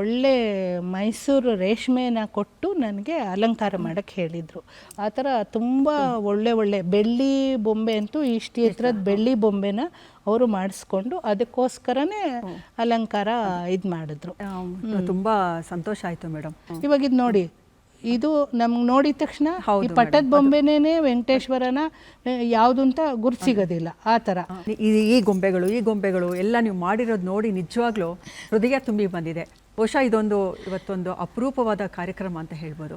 ಒಳ್ಳೆ ಮೈಸೂರು ರೇಷ್ಮೆನ ಕೊಟ್ಟು ನನಗೆ ಅಲಂಕಾರ ಮಾಡೋಕ್ಕೆ ಹೇಳಿದರು. ಆ ಥರ ತುಂಬ ಒಳ್ಳೆ ಒಳ್ಳೆ ಬೆಳ್ಳಿ ಬೊಂಬೆ ಅಂತೂ ಇಷ್ಟು ಎತ್ತರದ ಬೆಳ್ಳಿ ಬೊಂಬೆನ ಅವರು ಮಾಡಿಸ್ಕೊಂಡು ಅದಕ್ಕೋಸ್ಕರನೇ ಅಲಂಕಾರ ಇದು ಮಾಡಿದ್ರು. ತುಂಬ ಸಂತೋಷ ಆಯಿತು ಮೇಡಮ್. ಇವಾಗ ಇದು ನೋಡಿ ಇದು ನಮ್ಗೆ ನೋಡಿದ ತಕ್ಷಣ ಈ ಪಟ್ಟದ ಬೊಂಬೆನೇ ವೆಂಕಟೇಶ್ವರನ ಯಾವುದು ಅಂತ ಗುರ್ತು ಸಿಗೋದಿಲ್ಲ ಆ ಥರ ಈ ಈ ಗೊಂಬೆಗಳು ಈ ಗೊಂಬೆಗಳು ಎಲ್ಲ ನೀವು ಮಾಡಿರೋದು ನೋಡಿ ನಿಜವಾಗ್ಲೂ ಹೃದಯ ತುಂಬಿ ಬಂದಿದೆ. ಬಹುಶಃ ಇದೊಂದು ಇವತ್ತೊಂದು ಅಪರೂಪವಾದ ಕಾರ್ಯಕ್ರಮ ಅಂತ ಹೇಳ್ಬೋದು.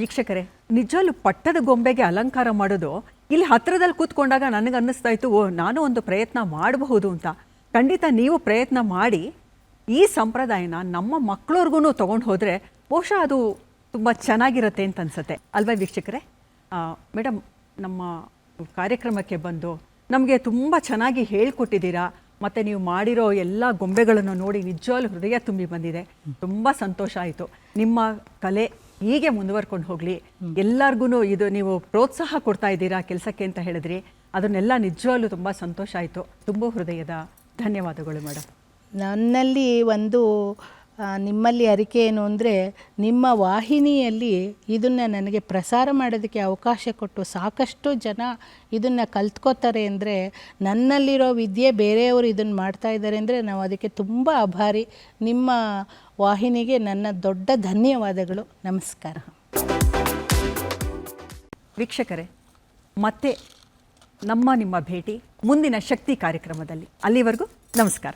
ವೀಕ್ಷಕರೇ ನಿಜವಾಗ್ಲೂ ಪಟ್ಟದ ಗೊಂಬೆಗೆ ಅಲಂಕಾರ ಮಾಡೋದು ಇಲ್ಲಿ ಹತ್ರದಲ್ಲಿ ಕೂತ್ಕೊಂಡಾಗ ನನಗೆ ಅನ್ನಿಸ್ತಾ ಇತ್ತು ಓ ನಾನು ಒಂದು ಪ್ರಯತ್ನ ಮಾಡಬಹುದು ಅಂತ. ಖಂಡಿತ ನೀವು ಪ್ರಯತ್ನ ಮಾಡಿ, ಈ ಸಂಪ್ರದಾಯನ ನಮ್ಮ ಮಕ್ಕಳವ್ರಿಗೂ ತೊಗೊಂಡು ಹೋದರೆ ಬಹುಶಃ ಅದು ತುಂಬ ಚೆನ್ನಾಗಿರುತ್ತೆ ಅಂತ ಅನ್ಸುತ್ತೆ. ಅಲ್ವಾ ವೀಕ್ಷಕರೇ? ಮೇಡಮ್ ನಮ್ಮ ಕಾರ್ಯಕ್ರಮಕ್ಕೆ ಬಂದು ನಮಗೆ ತುಂಬ ಚೆನ್ನಾಗಿ ಹೇಳ್ಕೊಟ್ಟಿದ್ದೀರಾ, ಮತ್ತು ನೀವು ಮಾಡಿರೋ ಎಲ್ಲ ಗೊಂಬೆಗಳನ್ನು ನೋಡಿ ನಿಜವಾಗ್ಲೂ ಹೃದಯ ತುಂಬಿ ಬಂದಿದೆ. ತುಂಬ ಸಂತೋಷ ಆಯಿತು. ನಿಮ್ಮ ಕಲೆ ಹೀಗೆ ಮುಂದುವರ್ಕೊಂಡು ಹೋಗಲಿ. ಎಲ್ಲರಿಗೂ ಇದು ನೀವು ಪ್ರೋತ್ಸಾಹ ಕೊಡ್ತಾ ಇದ್ದೀರಾ ಕೆಲಸಕ್ಕೆ ಅಂತ ಹೇಳಿದ್ರಿ. ಅದನ್ನೆಲ್ಲ ನಿಜವಾಗ್ಲೂ ತುಂಬ ಸಂತೋಷ ಆಯಿತು. ತುಂಬ ಹೃದಯದ ಧನ್ಯವಾದಗಳು ಮೇಡಮ್ ನನ್ನಲ್ಲಿ ಒಂದು ನಿಮ್ಮಲ್ಲಿ ಅರಿಕೆ ಏನು ಅಂದರೆ ನಿಮ್ಮ ವಾಹಿನಿಯಲ್ಲಿ ಇದನ್ನು ನನಗೆ ಪ್ರಸಾರ ಮಾಡೋದಕ್ಕೆ ಅವಕಾಶ ಕೊಟ್ಟು ಸಾಕಷ್ಟು ಜನ ಇದನ್ನು ಕಲ್ತ್ಕೋತಾರೆ ಅಂದರೆ ನನ್ನಲ್ಲಿರೋ ವಿದ್ಯೆ ಬೇರೆಯವರು ಇದನ್ನು ಮಾಡ್ತಾ ಇದ್ದಾರೆ ಅಂದರೆ ನಾವು ಅದಕ್ಕೆ ತುಂಬ ಆಭಾರಿ. ನಿಮ್ಮ ವಾಹಿನಿಗೆ ನನ್ನ ದೊಡ್ಡ ಧನ್ಯವಾದಗಳು. ನಮಸ್ಕಾರ. ವೀಕ್ಷಕರೇ, ಮತ್ತೆ ನಮ್ಮ ನಿಮ್ಮ ಭೇಟಿ ಮುಂದಿನ ಶಕ್ತಿ ಕಾರ್ಯಕ್ರಮದಲ್ಲಿ. ಅಲ್ಲಿವರೆಗೂ ನಮಸ್ಕಾರ.